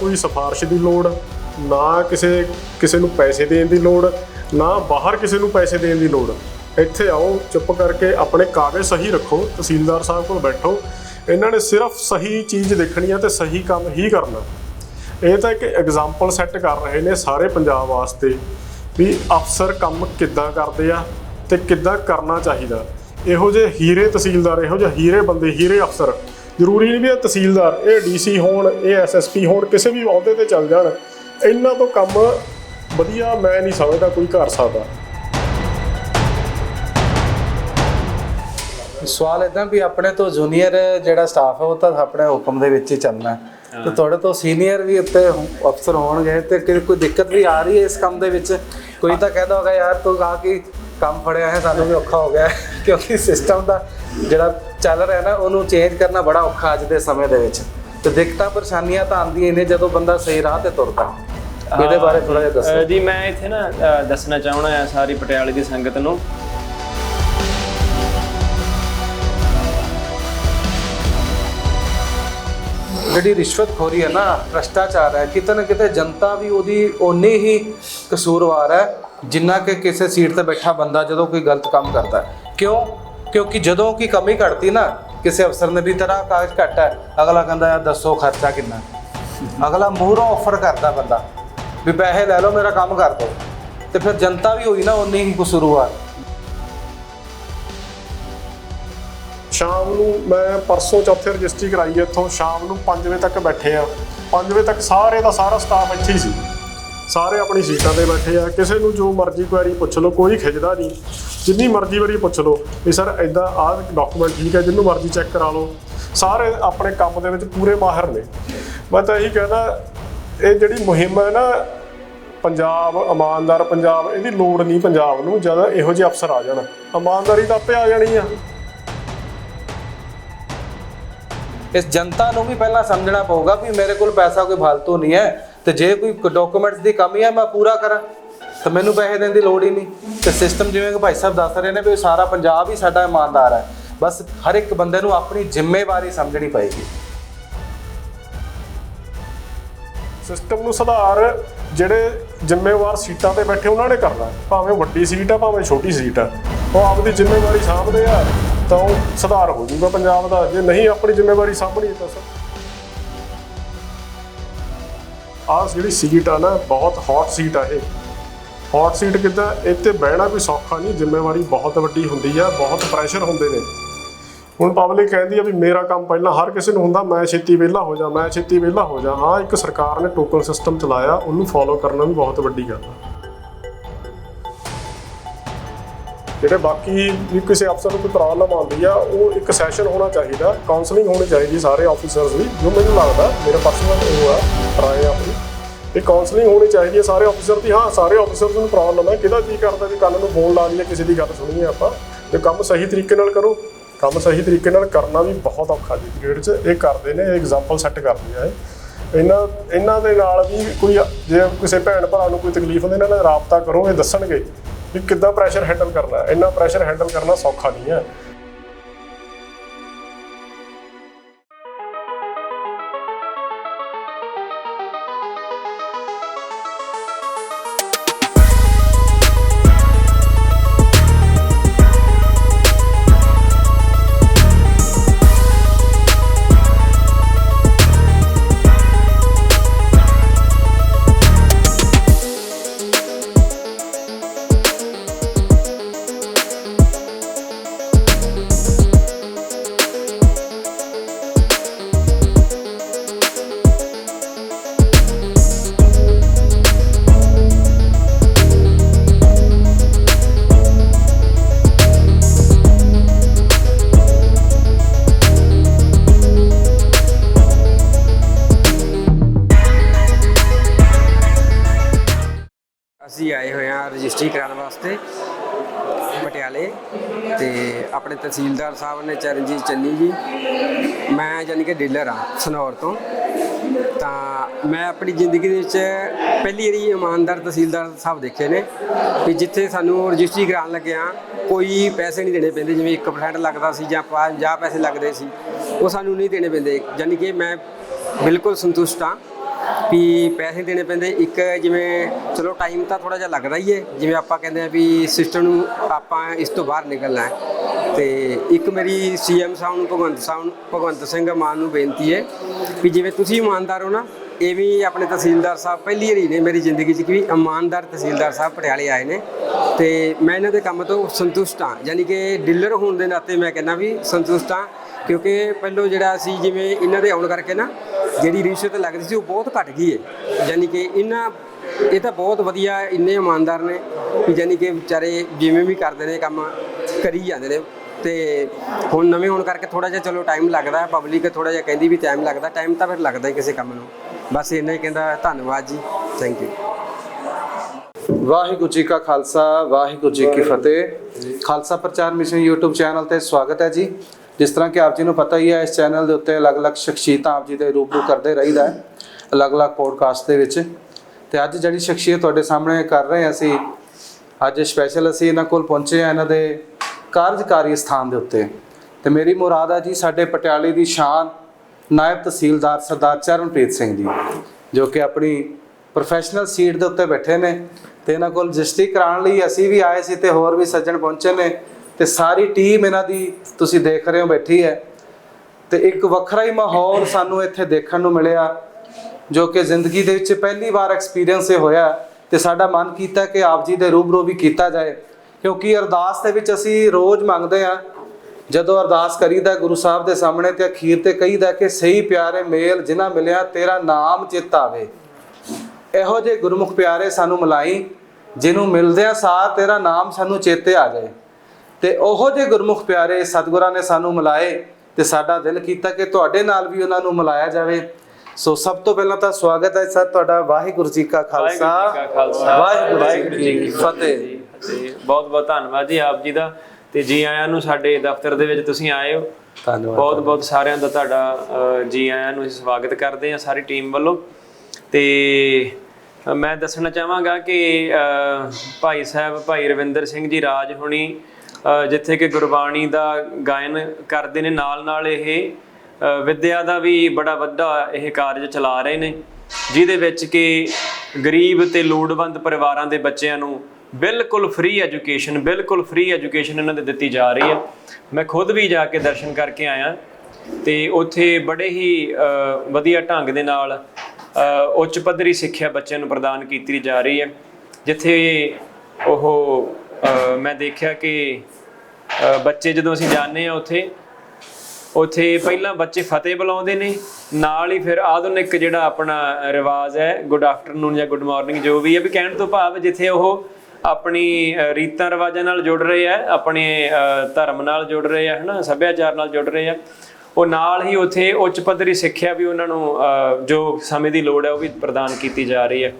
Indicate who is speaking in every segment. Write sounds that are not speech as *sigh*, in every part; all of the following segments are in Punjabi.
Speaker 1: ਕੋਈ ਸਿਫਾਰਿਸ਼ ਦੀ ਲੋੜ, ਨਾ ਕਿਸੇ ਕਿਸੇ ਨੂੰ ਪੈਸੇ ਦੇਣ ਦੀ ਲੋੜ, ਨਾ ਬਾਹਰ ਕਿਸੇ ਨੂੰ ਪੈਸੇ ਦੇਣ ਦੀ ਲੋੜ। ਇੱਥੇ ਆਓ, ਚੁੱਪ ਕਰਕੇ ਆਪਣੇ ਕਾਗਜ਼ ਸਹੀ ਰੱਖੋ, ਤਹਿਸੀਲਦਾਰ ਸਾਹਿਬ ਕੋਲ ਬੈਠੋ। ਇਹਨਾਂ ਨੇ ਸਿਰਫ ਸਹੀ ਚੀਜ਼ ਦੇਖਣੀ ਹੈ ਤੇ ਸਹੀ ਕੰਮ ਹੀ ਕਰਨਾ। ਇਹ ਤਾਂ ਇੱਕ ਐਗਜ਼ਾਮਪਲ ਸੈੱਟ ਕਰ ਰਹੇ ਨੇ ਸਾਰੇ ਪੰਜਾਬ ਵਾਸਤੇ ਵੀ ਅਫਸਰ ਕੰਮ ਕਿੱਦਾਂ ਕਰਦੇ ਆ ਤੇ ਕਿੱਦਾਂ ਕਰਨਾ ਚਾਹੀਦਾ। ਇਹੋ ਜਿਹੇ ਹੀਰੇ ਤਹਿਸੀਲਦਾਰ, ਇਹੋ ਜਿਹੇ ਹੀਰੇ ਬੰਦੇ, ਹੀਰੇ ਅਫਸਰ ਜ਼ਰੂਰੀ ਨਹੀਂ ਵੀ ਇਹ ਤਹਿਸੀਲਦਾਰ ਇਹ ਡੀਸੀ ਹੋਣ ਇਹ ਐਸਐਸਪੀ ਹੋਣ ਕਿਸੇ ਵੀ ਅਹੁਦੇ ਤੇ ਚੱਲ ਜਾਣ ਇਹਨਾਂ ਤੋਂ ਕੰਮ ਵਧੀਆ ਮੈਂ ਨਹੀਂ ਸਮਝਦਾ ਕੋਈ ਕਰ ਸਕਦਾ
Speaker 2: ਸਵਾਲ ਇਦਾਂ ਵੀ ਆਪਣੇ ਤੋਂ ਜੂਨੀਅਰ ਜਿਹੜਾ ਸਟਾਫ ਹੈ ਉਹ ਤਾਂ ਆਪਣੇ ਹੁਕਮ ਦੇ ਵਿੱਚ ਹੀ ਚੱਲਣਾ। ਤੇ ਤੁਹਾਡੇ ਤੋਂ ਸੀਨੀਅਰ ਵੀ ਉੱਤੇ ਅਫਸਰ ਹੋਣਗੇ ਤੇ ਕਿ- ਕੋਈ ਦਿੱਕਤ ਵੀ ਆ ਰਹੀ ਹੈ ਇਸ ਕੰਮ ਦੇ ਵਿੱਚ ਕੋਈ ਤਾਂ ਕਹਿੰਦਾ ਹੋਗਾ ਯਾਰ ਤੂੰ ਕਹਾ ਕਿ ਕੰਮ ਫੜਿਆ ਹੈ ਸਾਨੂੰ ਵੀ ਔਖਾ ਹੋ ਗਿਆ ਹੈ। ਕਿਉਂਕਿ ਸਿਸਟਮ ਦਾ ਜਿਹੜਾ ਚੱਲ ਰਿਹਾ ਨਾ ਉਹਨੂੰ ਚੇਂਜ ਕਰਨਾ ਬੜਾ ਔਖਾ ਅੱਜ ਦੇ ਸਮੇਂ ਦੇ ਵਿੱਚ। ਤੇ ਦਿੱਕਤਾਂ ਪਰੇਸ਼ਾਨੀਆਂ ਤਾਂ ਆਉਂਦੀਆਂ ਨੇ ਜਦੋਂ ਬੰਦਾ ਸਹੀ ਰਾਹ ਤੇ ਤੁਰਦਾ। ਇਹਦੇ ਬਾਰੇ ਥੋੜਾ ਜਿਹਾ ਦੱਸੋ।
Speaker 3: ਜੀ ਮੈਂ ਇੱਥੇ ਨਾ ਦੱਸਣਾ ਚਾਹਣਾ ਆ ਸਾਰੀ ਪਟਿਆਲੇ ਦੀ ਸੰਗਤ ਨੂੰ।
Speaker 2: ਜਿਹੜੀ ਰਿਸ਼ਵਤਖੋਰੀ ਹੈ ਨਾ ਭ੍ਰਸ਼ਟਾਚਾਰ ਹੈ ਕਿਤੇ ਨਾ ਕਿਤੇ ਜਨਤਾ ਵੀ ਉਹਦੀ ਓਨੀ ਹੀ ਕਸੂਰਵਾਰ ਹੈ ਜਿੰਨਾ ਕਿ ਕਿਸੇ ਸੀਟ ਤੇ ਬੈਠਾ ਬੰਦਾ ਜਦੋਂ ਕੋਈ ਗਲਤ ਕੰਮ ਕਰਦਾ ਹੈ। ਕਿਉਂ? ਕਿਉਂਕਿ ਜਦੋਂ ਕੀ ਕਮੀ ਘਟਦੀ ਨਾ, ਕਿਸੇ ਅਫਸਰ ਨੇ ਵੀ ਤੇਰਾ ਕਾਗਜ਼ ਘੱਟ ਹੈ, ਅਗਲਾ ਕਹਿੰਦਾ, ਯਾਰ ਦੱਸੋ ਖਰਚਾ ਕਿੰਨਾ? ਅਗਲਾ ਮੂਹਰੋਂ ਆਫਰ ਕਰਦਾ ਬੰਦਾ, ਵੀ ਪੈਸੇ ਲੈ ਲਓ, ਮੇਰਾ ਕੰਮ ਕਰ ਦਿਓ ਤੇ ਫਿਰ ਜਨਤਾ ਵੀ ਹੋਈ ਨਾ ਉਨੀ ਹੀ ਕਸੂਰਵਾਰ
Speaker 1: ਸ਼ਾਮ ਨੂੰ ਮੈਂ ਪਰਸੋਂ ਚੌਥੇ ਰਜਿਸਟਰੀ ਕਰਾਈ ਇੱਥੋਂ, ਸ਼ਾਮ ਨੂੰ 5 ਵਜੇ ਤੱਕ ਬੈਠੇ ਆ। 5 ਵਜੇ ਤੱਕ ਸਾਰੇ ਦਾ ਸਾਰਾ ਸਟਾਫ ਇੱਥੇ ਹੀ ਸੀ। ਸਾਰੇ ਆਪਣੀ ਸੀਟਾਂ ਤੇ ਬੈਠੇ ਆ। ਕਿਸੇ ਨੂੰ ਜੋ ਮਰਜ਼ੀ ਕੁਐਰੀ ਪੁੱਛ ਲਓ, ਕੋਈ ਖਿਜਦਾ ਨਹੀਂ। ਜਿੰਨੀ ਮਰਜ਼ੀ ਵਾਰੀ ਪੁੱਛ ਲਓ, ਵੀ ਸਰ ਐਦਾਂ ਆਹ ਡਾਕੂਮੈਂਟ ਠੀਕ ਹੈ, ਜਿੰਨੂੰ ਮਰਜ਼ੀ ਚੈੱਕ ਕਰਾ ਲਓ। ਸਾਰੇ ਆਪਣੇ ਕੰਮ ਦੇ ਵਿੱਚ ਪੂਰੇ ਮਾਹਰ ਨੇ। ਮੈਂ ਤਾਂ ਇਹੀ ਕਹਿੰਦਾ ਇਹ ਜਿਹੜੀ ਮੁਹਿੰਮ ਹੈ ਨਾ, ਪੰਜਾਬ ਇਮਾਨਦਾਰ ਪੰਜਾਬ, ਇਹਦੀ ਲੋੜ ਨਹੀਂ ਪੰਜਾਬ ਨੂੰ, ਜਦ ਇਹੋ ਜਿਹੇ ਅਫਸਰ ਆ ਜਾਣ। ਇਮਾਨਦਾਰੀ ਤਾਂ ਆਪੇ ਆ ਜਾਣੀ ਆ।
Speaker 2: ਇਸ ਜਨਤਾ ਨੂੰ ਵੀ ਪਹਿਲਾਂ ਸਮਝਣਾ ਪਊਗਾ ਵੀ ਮੇਰੇ ਕੋਲ ਪੈਸਾ ਕੋਈ ਫालतू ਨਹੀਂ ਹੈ। ਤੇ ਜੇ ਕੋਈ ਡਾਕੂਮੈਂਟਸ ਦੀ ਕਮੀ ਹੈ, ਮੈਂ ਪੂਰਾ ਕਰਾਂ। ਤਾਂ ਮੈਨੂੰ ਪੈਸੇ ਦੇਣ ਦੀ ਲੋੜ ਹੀ ਨਹੀਂ। ਤੇ ਸਿਸਟਮ ਜਿਵੇਂ ਕਿ ਭਾਈ ਸਾਹਿਬ ਦੱਸ ਰਹੇ ਨੇ ਵੀ ਸਾਰਾ ਪੰਜਾਬ ਹੀ ਸਾਡਾ ਇਮਾਨਦਾਰ ਹੈ। ਬਸ ਹਰ ਇੱਕ ਬੰਦੇ ਨੂੰ ਆਪਣੀ ਜ਼ਿੰਮੇਵਾਰੀ ਸਮਝਣੀ ਪਏਗੀ।
Speaker 1: ਸਿਸਟਮ ਨੂੰ ਸੁਧਾਰ ਜਿਹੜੇ ਜ਼ਿੰਮੇਵਾਰ ਸੀਟਾਂ ਤੇ ਬੈਠੇ, ਉਹਨਾਂ ਨੇ ਕਰਨਾ। ਭਾਵੇਂ ਵੱਡੀ ਸੀਟ ਆ, ਭਾਵੇਂ ਛੋਟੀ ਸੀਟ ਆ। ਉਹ ਆਪਦੀ ਜ਼ਿੰਮੇਵਾਰੀ ਸਾਂਭਦੇ ਆ, ਤਾਂ ਉਹ ਸੁਧਾਰ ਹੋ ਜਾਊਗਾ ਪੰਜਾਬ ਦਾ। ਜੇ ਨਹੀਂ, ਆਪਣੀ ਜ਼ਿੰਮੇਵਾਰੀ ਸਾਂਭਣੀ ਤਾਂ ਸਰ। ਆਹ ਜਿਹੜੀ ਸੀਟ ਆ ਨਾ, ਬਹੁਤ ਹੌਟ ਸੀਟ ਆ ਇਹ। ਹੌਟ ਸੀਟ ਕਿੱਦਾਂ? ਇੱਥੇ ਬਹਿਣਾ ਕੋਈ ਸੌਖਾ ਨਹੀਂ, ਜ਼ਿੰਮੇਵਾਰੀ ਬਹੁਤ ਵੱਡੀ ਹੁੰਦੀ ਆ, ਬਹੁਤ ਪ੍ਰੈਸ਼ਰ ਹੁੰਦੇ ਨੇ। ਹੁਣ ਪਬਲਿਕ ਕਹਿੰਦੀ ਆ ਵੀ ਮੇਰਾ ਕੰਮ ਪਹਿਲਾਂ ਹਰ ਕਿਸੇ ਨੂੰ ਹੁੰਦਾ, ਮੈਂ ਛੇਤੀ ਵਿਹਲਾ ਹੋ ਜਾ, ਮੈਂ ਛੇਤੀ ਵਿਹਲਾ ਹੋ ਜਾ। ਹਾਂ, ਇੱਕ ਸਰਕਾਰ ਨੇ ਟੋਕਨ ਸਿਸਟਮ ਚਲਾਇਆ, ਉਹਨੂੰ ਫੋਲੋ ਕਰਨਾ ਵੀ ਬਹੁਤ ਵੱਡੀ ਗੱਲ ਆ। ਜਿਹੜੇ ਬਾਕੀ ਵੀ ਕਿਸੇ ਅਫਸਰ ਨੂੰ ਕੋਈ ਪ੍ਰੋਬਲਮ ਆਉਂਦੀ ਆ, ਉਹ ਇੱਕ ਸੈਸ਼ਨ ਹੋਣਾ ਚਾਹੀਦਾ ਕਾਉਂਸਲਿੰਗ ਹੋਣੀ ਚਾਹੀਦੀ ਸਾਰੇ ਆਫੀਸਰਸ ਦੀ, ਜੋ ਮੈਨੂੰ ਲੱਗਦਾ, ਮੇਰਾ ਪਰਸਨਲ ਉਹ ਆ, ਰਾਏ ਆਪਣੀ। ਇਹ ਕਾਉਂਸਲਿੰਗ ਹੋਣੀ ਚਾਹੀਦੀ ਹੈ ਸਾਰੇ ਆਫੀਸਰ ਦੀ। ਹਾਂ, ਸਾਰੇ ਆਫੀਸਰਸ ਨੂੰ ਪ੍ਰੋਬਲਮ ਹੈ। ਕਿਹਦਾ ਕੀ ਕਰਦਾ ਵੀ ਕੱਲ ਨੂੰ ਫੋਨ ਲਾ ਲਈਏ, ਕਿਸੇ ਦੀ ਗੱਲ ਸੁਣੀਏ ਆਪਾਂ। ਤੇ ਕੰਮ ਸਹੀ ਤਰੀਕੇ ਨਾਲ ਕਰੋ। ਕੰਮ ਸਹੀ ਤਰੀਕੇ ਨਾਲ ਕਰਨਾ ਵੀ ਬਹੁਤ ਔਖਾ ਜੀ ਪੀਰੀਅਡ 'ਚ। ਇਹ ਕਰਦੇ ਨੇ, ਇਹ ਐਗਜ਼ਾਮਪਲ ਸੈੱਟ ਕਰਦੇ ਆ ਇਹ। ਇਹਨਾਂ ਇਹਨਾਂ ਦੇ ਨਾਲ ਵੀ ਕੋਈ ਜੇ ਕਿਸੇ ਭੈਣ ਭਰਾ ਨੂੰ ਕੋਈ ਤਕਲੀਫ ਹੁੰਦੀ, ਇਹਨਾਂ ਨਾਲ ਰਾਬਤਾ ਕਰੋ, ਇਹ ਦੱਸਣਗੇ ਵੀ ਕਿੱਦਾਂ ਪ੍ਰੈਸ਼ਰ ਹੈਂਡਲ ਕਰਨਾ। ਹੈ ਇੰਨਾ ਪ੍ਰੈਸ਼ਰ ਹੈਂਡਲ ਕਰਨਾ ਸੌਖਾ ਨਹੀਂ ਹੈ।
Speaker 4: ਤਹਿਸੀਲਦਾਰ ਸਾਹਿਬ ਨੇ ਚਰਨਜੀਤ ਚੰਨੀ ਜੀ, ਮੈਂ ਯਾਨੀ ਕਿ ਡੀਲਰ ਆ ਸਨੌਰ ਤੋਂ। ਤਾਂ ਮੈਂ ਆਪਣੀ ਜ਼ਿੰਦਗੀ ਦੇ ਵਿੱਚ ਪਹਿਲੀ ਵਾਰੀ ਇਮਾਨਦਾਰ ਤਹਿਸੀਲਦਾਰ ਸਾਹਿਬ ਦੇਖੇ ਨੇ ਵੀ ਜਿੱਥੇ ਸਾਨੂੰ ਰਜਿਸਟਰੀ ਕਰਾਉਣ ਲੱਗਿਆ ਕੋਈ ਪੈਸੇ ਨਹੀਂ ਦੇਣੇ ਪੈਂਦੇ, ਜਿਵੇਂ 1% ਲੱਗਦਾ ਸੀ ਜਾਂ 50 ਪੈਸੇ ਲੱਗਦੇ ਸੀ, ਉਹ ਸਾਨੂੰ ਨਹੀਂ ਦੇਣੇ ਪੈਂਦੇ। ਯਾਨੀ ਕਿ ਮੈਂ ਬਿਲਕੁਲ ਸੰਤੁਸ਼ਟ ਹਾਂ। ਵੀ ਪੈਸੇ ਦੇਣੇ ਪੈਂਦੇ। ਇੱਕ ਜਿਵੇਂ, ਚਲੋ ਟਾਈਮ ਤਾਂ ਥੋੜਾ ਜਿਹਾ ਲੱਗਦਾ ਹੀ ਹੈ। ਜਿਵੇਂ ਆਪਾਂ ਕਹਿੰਦੇ ਆ ਵੀ ਸਿਸਟਮ ਨੂੰ ਆਪਾਂ ਇਸ ਤੋਂ ਬਾਹਰ ਨਿਕਲਣਾ ਹੈ। ਤੇ ਇੱਕ ਮੇਰੀ ਸੀਐਮ ਸਾਹਿਬ ਨੂੰ, ਭਗਵੰਤ ਸਾਹਿਬ ਨੂੰ, ਭਗਵੰਤ ਸਿੰਘ ਮਾਨ ਨੂੰ ਬੇਨਤੀ ਹੈ ਵੀ ਜਿਵੇਂ ਤੁਸੀਂ ਇਮਾਨਦਾਰ ਹੋ ਨਾ, ਇਹ ਵੀ ਆਪਣੇ ਤਹਿਸੀਲਦਾਰ ਸਾਹਿਬ ਪਹਿਲੀ ਵਾਰੀ ਨੇ ਮੇਰੀ ਜ਼ਿੰਦਗੀ 'ਚ ਕਿ ਵੀ ਇਮਾਨਦਾਰ ਤਹਿਸੀਲਦਾਰ ਸਾਹਿਬ ਪਟਿਆਲੇ ਆਏ ਨੇ। ਤੇ ਮੈਂ ਇਹਨਾਂ ਦੇ ਕੰਮ ਤੋਂ ਸੰਤੁਸ਼ਟ ਹਾਂ। ਯਾਨੀ ਕਿ ਡੀਲਰ ਹੋਣ ਦੇ ਨਾਤੇ ਮੈਂ ਕਹਿੰਦਾ ਵੀ ਸੰਤੁਸ਼ਟ ਹਾਂ। ਕਿਉਂਕਿ ਪਹਿਲੋਂ ਜਿਹੜਾ ਸੀ ਜਿਵੇਂ ਇਹਨਾਂ ਦੇ ਆਉਣ ਕਰਕੇ ਨਾ, ਜਿਹੜੀ ਰਿਸ਼ਵਤ ਲੱਗਦੀ ਸੀ ਉਹ ਬਹੁਤ ਘਟ ਗਈ ਹੈ ਯਾਨੀ ਕਿ ਇਹਨਾਂ, ਇਹ ਤਾਂ ਬਹੁਤ ਵਧੀਆ ਇੰਨੇ ਇਮਾਨਦਾਰ ਨੇ ਕਿ ਯਾਨੀ ਕਿ ਵਿਚਾਰੇ ਜਿਵੇਂ ਵੀ ਕਰਦੇ ਨੇ ਕੰਮ, ਕਰੀ ਜਾਂਦੇ ਨੇ। ਤੇ ਹੁਣ ਨਵੇਂ ਹੋਣ ਕਰਕੇ ਥੋੜਾ ਜਿਹਾ ਚਲੋ ਟਾਈਮ ਲੱਗਦਾ ਪਬਲਿਕ ਥੋੜਾ ਜਿਹਾ ਕਹਿੰਦੀ ਵੀ ਟਾਈਮ ਲੱਗਦਾ ਟਾਈਮ ਤਾਂ ਫਿਰ ਲੱਗਦਾ ਹੀ ਕਿਸੇ ਕੰਮ ਨੂੰ। ਬਸ ਇੰਨਾ ਹੀ ਕਹਿੰਦਾ, ਧੰਨਵਾਦ ਜੀ। ਥੈਂਕ ਯੂ
Speaker 2: ਵਾਹਿਗੁਰੂ ਜੀ ਕਾ ਖਾਲਸਾ, ਵਾਹਿਗੁਰੂ ਜੀ ਕੀ ਫਤਿਹ। ਖਾਲਸਾ ਪ੍ਰਚਾਰ ਮਿਸ਼ਨ YouTube ਚੈਨਲ ਤੇ ਸਵਾਗਤ ਹੈ ਜੀ। ਜਿਸ ਤਰ੍ਹਾਂ ਕਿ ਆਪ ਜੀ ਨੂੰ ਪਤਾ ਹੀ ਹੈ, ਇਸ ਚੈਨਲ ਦੇ ਉੱਤੇ ਅਲੱਗ-ਅਲੱਗ ਸ਼ਖਸੀਅਤਾਂ ਆਪ ਜੀ ਦੇ ਰੂਬਰੂ ਕਰਦੇ ਰਹੀਦਾ ਹੈ, ਅਲੱਗ-ਅਲੱਗ ਪੋਡਕਾਸਟ ਦੇ ਵਿੱਚ। ਤੇ ਅੱਜ ਜਿਹੜੀ ਸ਼ਖਸੀਅਤ ਤੁਹਾਡੇ ਸਾਹਮਣੇ ਕਰ ਰਹੇ ਹਾਂ ਅਸੀਂ, ਅੱਜ ਸਪੈਸ਼ਲ ਅਸੀਂ ਇਹਨਾਂ ਕੋਲ ਪਹੁੰਚੇ ਹਾਂ ਇਹਨਾਂ ਦੇ ਕਾਰਜਕਾਰੀ ਸਥਾਨ ਦੇ ਉੱਤੇ। ਤੇ ਮੇਰੀ ਮੁਰਾਦ ਹੈ ਜੀ ਸਾਡੇ ਪਟਿਆਲੇ ਦੀ ਸ਼ਾਨ ਨਾਇਬ ਤਹਿਸੀਲਦਾਰ ਸਰਦਾਰ ਚਰਨਪ੍ਰੀਤ ਸਿੰਘ ਜੀ, ਜੋ ਕਿ ਆਪਣੀ ਪ੍ਰੋਫੈਸ਼ਨਲ ਸੀਟ ਦੇ ਉੱਤੇ ਬੈਠੇ ਨੇ। ਤੇ ਇਹਨਾਂ ਕੋਲ ਰਜਿਸਟਰੀ ਕਰਾਉਣ ਲਈ ਅਸੀਂ ਵੀ ਆਏ ਸੀ ਤੇ ਹੋਰ ਵੀ ਸੱਜਣ ਪਹੁੰਚੇ ਨੇ। ਤੇ ਸਾਰੀ ਟੀਮ ਇਹਨਾਂ ਦੀ ਤੁਸੀਂ ਦੇਖ ਰਹੇ ਹੋ ਬੈਠੀ ਹੈ। ਤੇ ਇੱਕ ਵੱਖਰਾ ਹੀ ਮਾਹੌਲ ਸਾਨੂੰ ਇੱਥੇ ਦੇਖਣ ਨੂੰ ਮਿਲਿਆ, ਜੋ ਕਿ ਜ਼ਿੰਦਗੀ ਦੇ ਵਿੱਚ ਪਹਿਲੀ ਵਾਰ ਐਕਸਪੀਰੀਅੰਸ ਇਹ ਹੋਇਆ ਤੇ ਸਾਡਾ ਮਨ ਕੀਤਾ ਕਿ ਆਪ ਜੀ ਦੇ ਰੂਬਰੂ ਵੀ ਕੀਤਾ ਜਾਏ। ਕਿਉਂਕਿ ਅਰਦਾਸ ਦੇ ਵਿੱਚ ਅਸੀਂ ਰੋਜ਼ ਮੰਗਦੇ ਆ ਜਦੋਂ ਅਰਦਾਸ ਕਰੀਦਾ ਗੁਰੂ ਸਾਹਿਬ ਦੇ ਸਾਹਮਣੇ ਤੇ ਅਖੀਰ ਤੇ ਕਹੀਦਾ ਕਿ ਸਹੀ ਪਿਆਰੇ ਮੇਲ ਜਿਨ੍ਹਾਂ ਮਿਲਿਆ ਤੇਰਾ ਨਾਮ ਚਿੱਤ ਆਵੇ। ਇਹੋ ਜਿਹੇ ਗੁਰਮੁਖ ਪਿਆਰੇ ਸਾਨੂੰ ਮਿਲਾਈ, ਜਿਹਨੂੰ ਮਿਲਦਿਆਂ ਸਾਰ ਤੇਰਾ ਨਾਮ ਸਾਨੂੰ ਚੇਤੇ ਆ ਜਾਏ। ਤੇ ਉਹੋ ਜਿਹੇ ਗੁਰਮੁਖ ਪਿਆਰੇ ਸਤਿਗੁਰਾਂ ਨੇ ਸਾਨੂੰ ਮਿਲਾਏ ਤੇ ਸਾਡਾ ਦਿਲ ਕੀਤਾ ਕਿ ਤੁਹਾਡੇ ਨਾਲ ਵੀ ਉਹਨਾਂ ਨੂੰ ਮਿਲਾਇਆ ਜਾਵੇ। ਸੋ ਸਭ ਤੋਂ ਪਹਿਲਾਂ ਤਾਂ ਸਵਾਗਤ ਹੈ ਸਰ ਤੁਹਾਡਾ ਵਾਹਿਗੁਰੂ ਜੀ ਕਾ ਖਾਲਸਾ।
Speaker 3: ਵਾਹਿਗੁਰੂ ਜੀ ਕਾ
Speaker 2: ਜੀ ਫਤਿਹ।
Speaker 3: ਬਹੁਤ ਬਹੁਤ ਧੰਨਵਾਦ ਜੀ ਆਪ ਜੀ ਦਾ। ਤੇ ਜੀ ਆਇਆਂ ਨੂੰ ਸਾਡੇ ਦਫ਼ਤਰ ਦੇ ਵਿੱਚ ਤੁਸੀਂ ਆਏ ਹੋ।
Speaker 2: ਧੰਨਵਾਦ।
Speaker 3: ਬਹੁਤ ਬਹੁਤ ਸਾਰਿਆਂ ਦਾ ਤੁਹਾਡਾ ਜੀ ਆਇਆਂ ਨੂੰ ਸਵਾਗਤ ਕਰਦੇ ਹਾਂ ਸਾਰੀ ਟੀਮ ਵੱਲੋਂ। ਤੇ ਮੈਂ ਦੱਸਣਾ ਚਾਹਾਂਗਾ ਕਿ ਭਾਈ ਸਾਹਿਬ ਭਾਈ ਰਵਿੰਦਰ ਸਿੰਘ ਜੀ ਰਾਜ ਹੁਣੀ ਜਿੱਥੇ ਕਿ ਗੁਰਬਾਣੀ ਦਾ ਗਾਇਨ ਕਰਦੇ ਨੇ ਨਾਲ ਨਾਲ ਇਹ ਅ, ਵਿਦਿਆ ਦਾ ਵੀ ਬੜਾ ਵੱਡਾ ਇਹ ਕਾਰਜ ਚਲਾ ਰਹੇ ਨੇ ਜਿਹਦੇ ਵਿੱਚ ਕਿ ਗਰੀਬ ਤੇ ਲੋੜਵੰਦ ਪਰਿਵਾਰਾਂ ਦੇ ਬੱਚਿਆਂ ਨੂੰ ਬਿਲਕੁਲ ਫ੍ਰੀ ਐਜੂਕੇਸ਼ਨ ਬਿਲਕੁਲ ਫ੍ਰੀ ਐਜੂਕੇਸ਼ਨ ਇਹਨਾਂ ਦੇ ਦਿੱਤੀ ਜਾ ਰਹੀ ਹੈ। ਮੈਂ ਖੁਦ ਵੀ ਜਾ ਕੇ ਦਰਸ਼ਨ ਕਰਕੇ ਆਇਆ ਤੇ ਉੱਥੇ ਬੜੇ ਹੀ ਵਧੀਆ ਢੰਗ ਦੇ ਨਾਲ ਉੱਚ ਪੱਧਰੀ ਸਿੱਖਿਆ ਬੱਚਿਆਂ ਨੂੰ ਪ੍ਰਦਾਨ ਕੀਤੀ ਜਾ ਰਹੀ ਹੈ ਜਿੱਥੇ ਉਹ ਮੈਂ ਦੇਖਿਆ ਕਿ ਬੱਚੇ ਜਦੋਂ ਅਸੀਂ ਜਾਂਦੇ ਆ ਉੱਥੇ ਉੱਥੇ ਪਹਿਲਾਂ ਬੱਚੇ ਫਤਿਹ ਬੁਲਾਉਂਦੇ ਨੇ, ਨਾਲ ਹੀ ਫਿਰ ਆਧੁਨਿਕ ਜਿਹੜਾ ਆਪਣਾ ਰਿਵਾਜ ਹੈ ਗੁੱਡ ਆਫਟਰਨੂਨ ਜਾਂ ਗੁੱਡ ਮਾਰਨਿੰਗ ਜੋ ਵੀ ਹੈ, ਵੀ ਕਹਿਣ ਤੋਂ ਭਾਵ ਜਿੱਥੇ ਉਹ ਆਪਣੀ ਰੀਤਾਂ ਰਿਵਾਜਾਂ ਨਾਲ ਜੁੜ ਰਹੇ ਆ, ਆਪਣੇ ਧਰਮ ਨਾਲ ਜੁੜ ਰਹੇ ਆ, ਹਨਾ, ਸੱਭਿਆਚਾਰ ਨਾਲ ਜੁੜ ਰਹੇ ਆ, ਉਹ ਨਾਲ ਹੀ ਉੱਥੇ ਉੱਚ ਪੱਧਰੀ ਸਿੱਖਿਆ ਵੀ ਉਹਨਾਂ ਨੂੰ ਜੋ ਸਮੇਂ ਦੀ ਲੋੜ ਹੈ ਉਹ ਵੀ ਪ੍ਰਦਾਨ ਕੀਤੀ ਜਾ ਰਹੀ ਹੈ।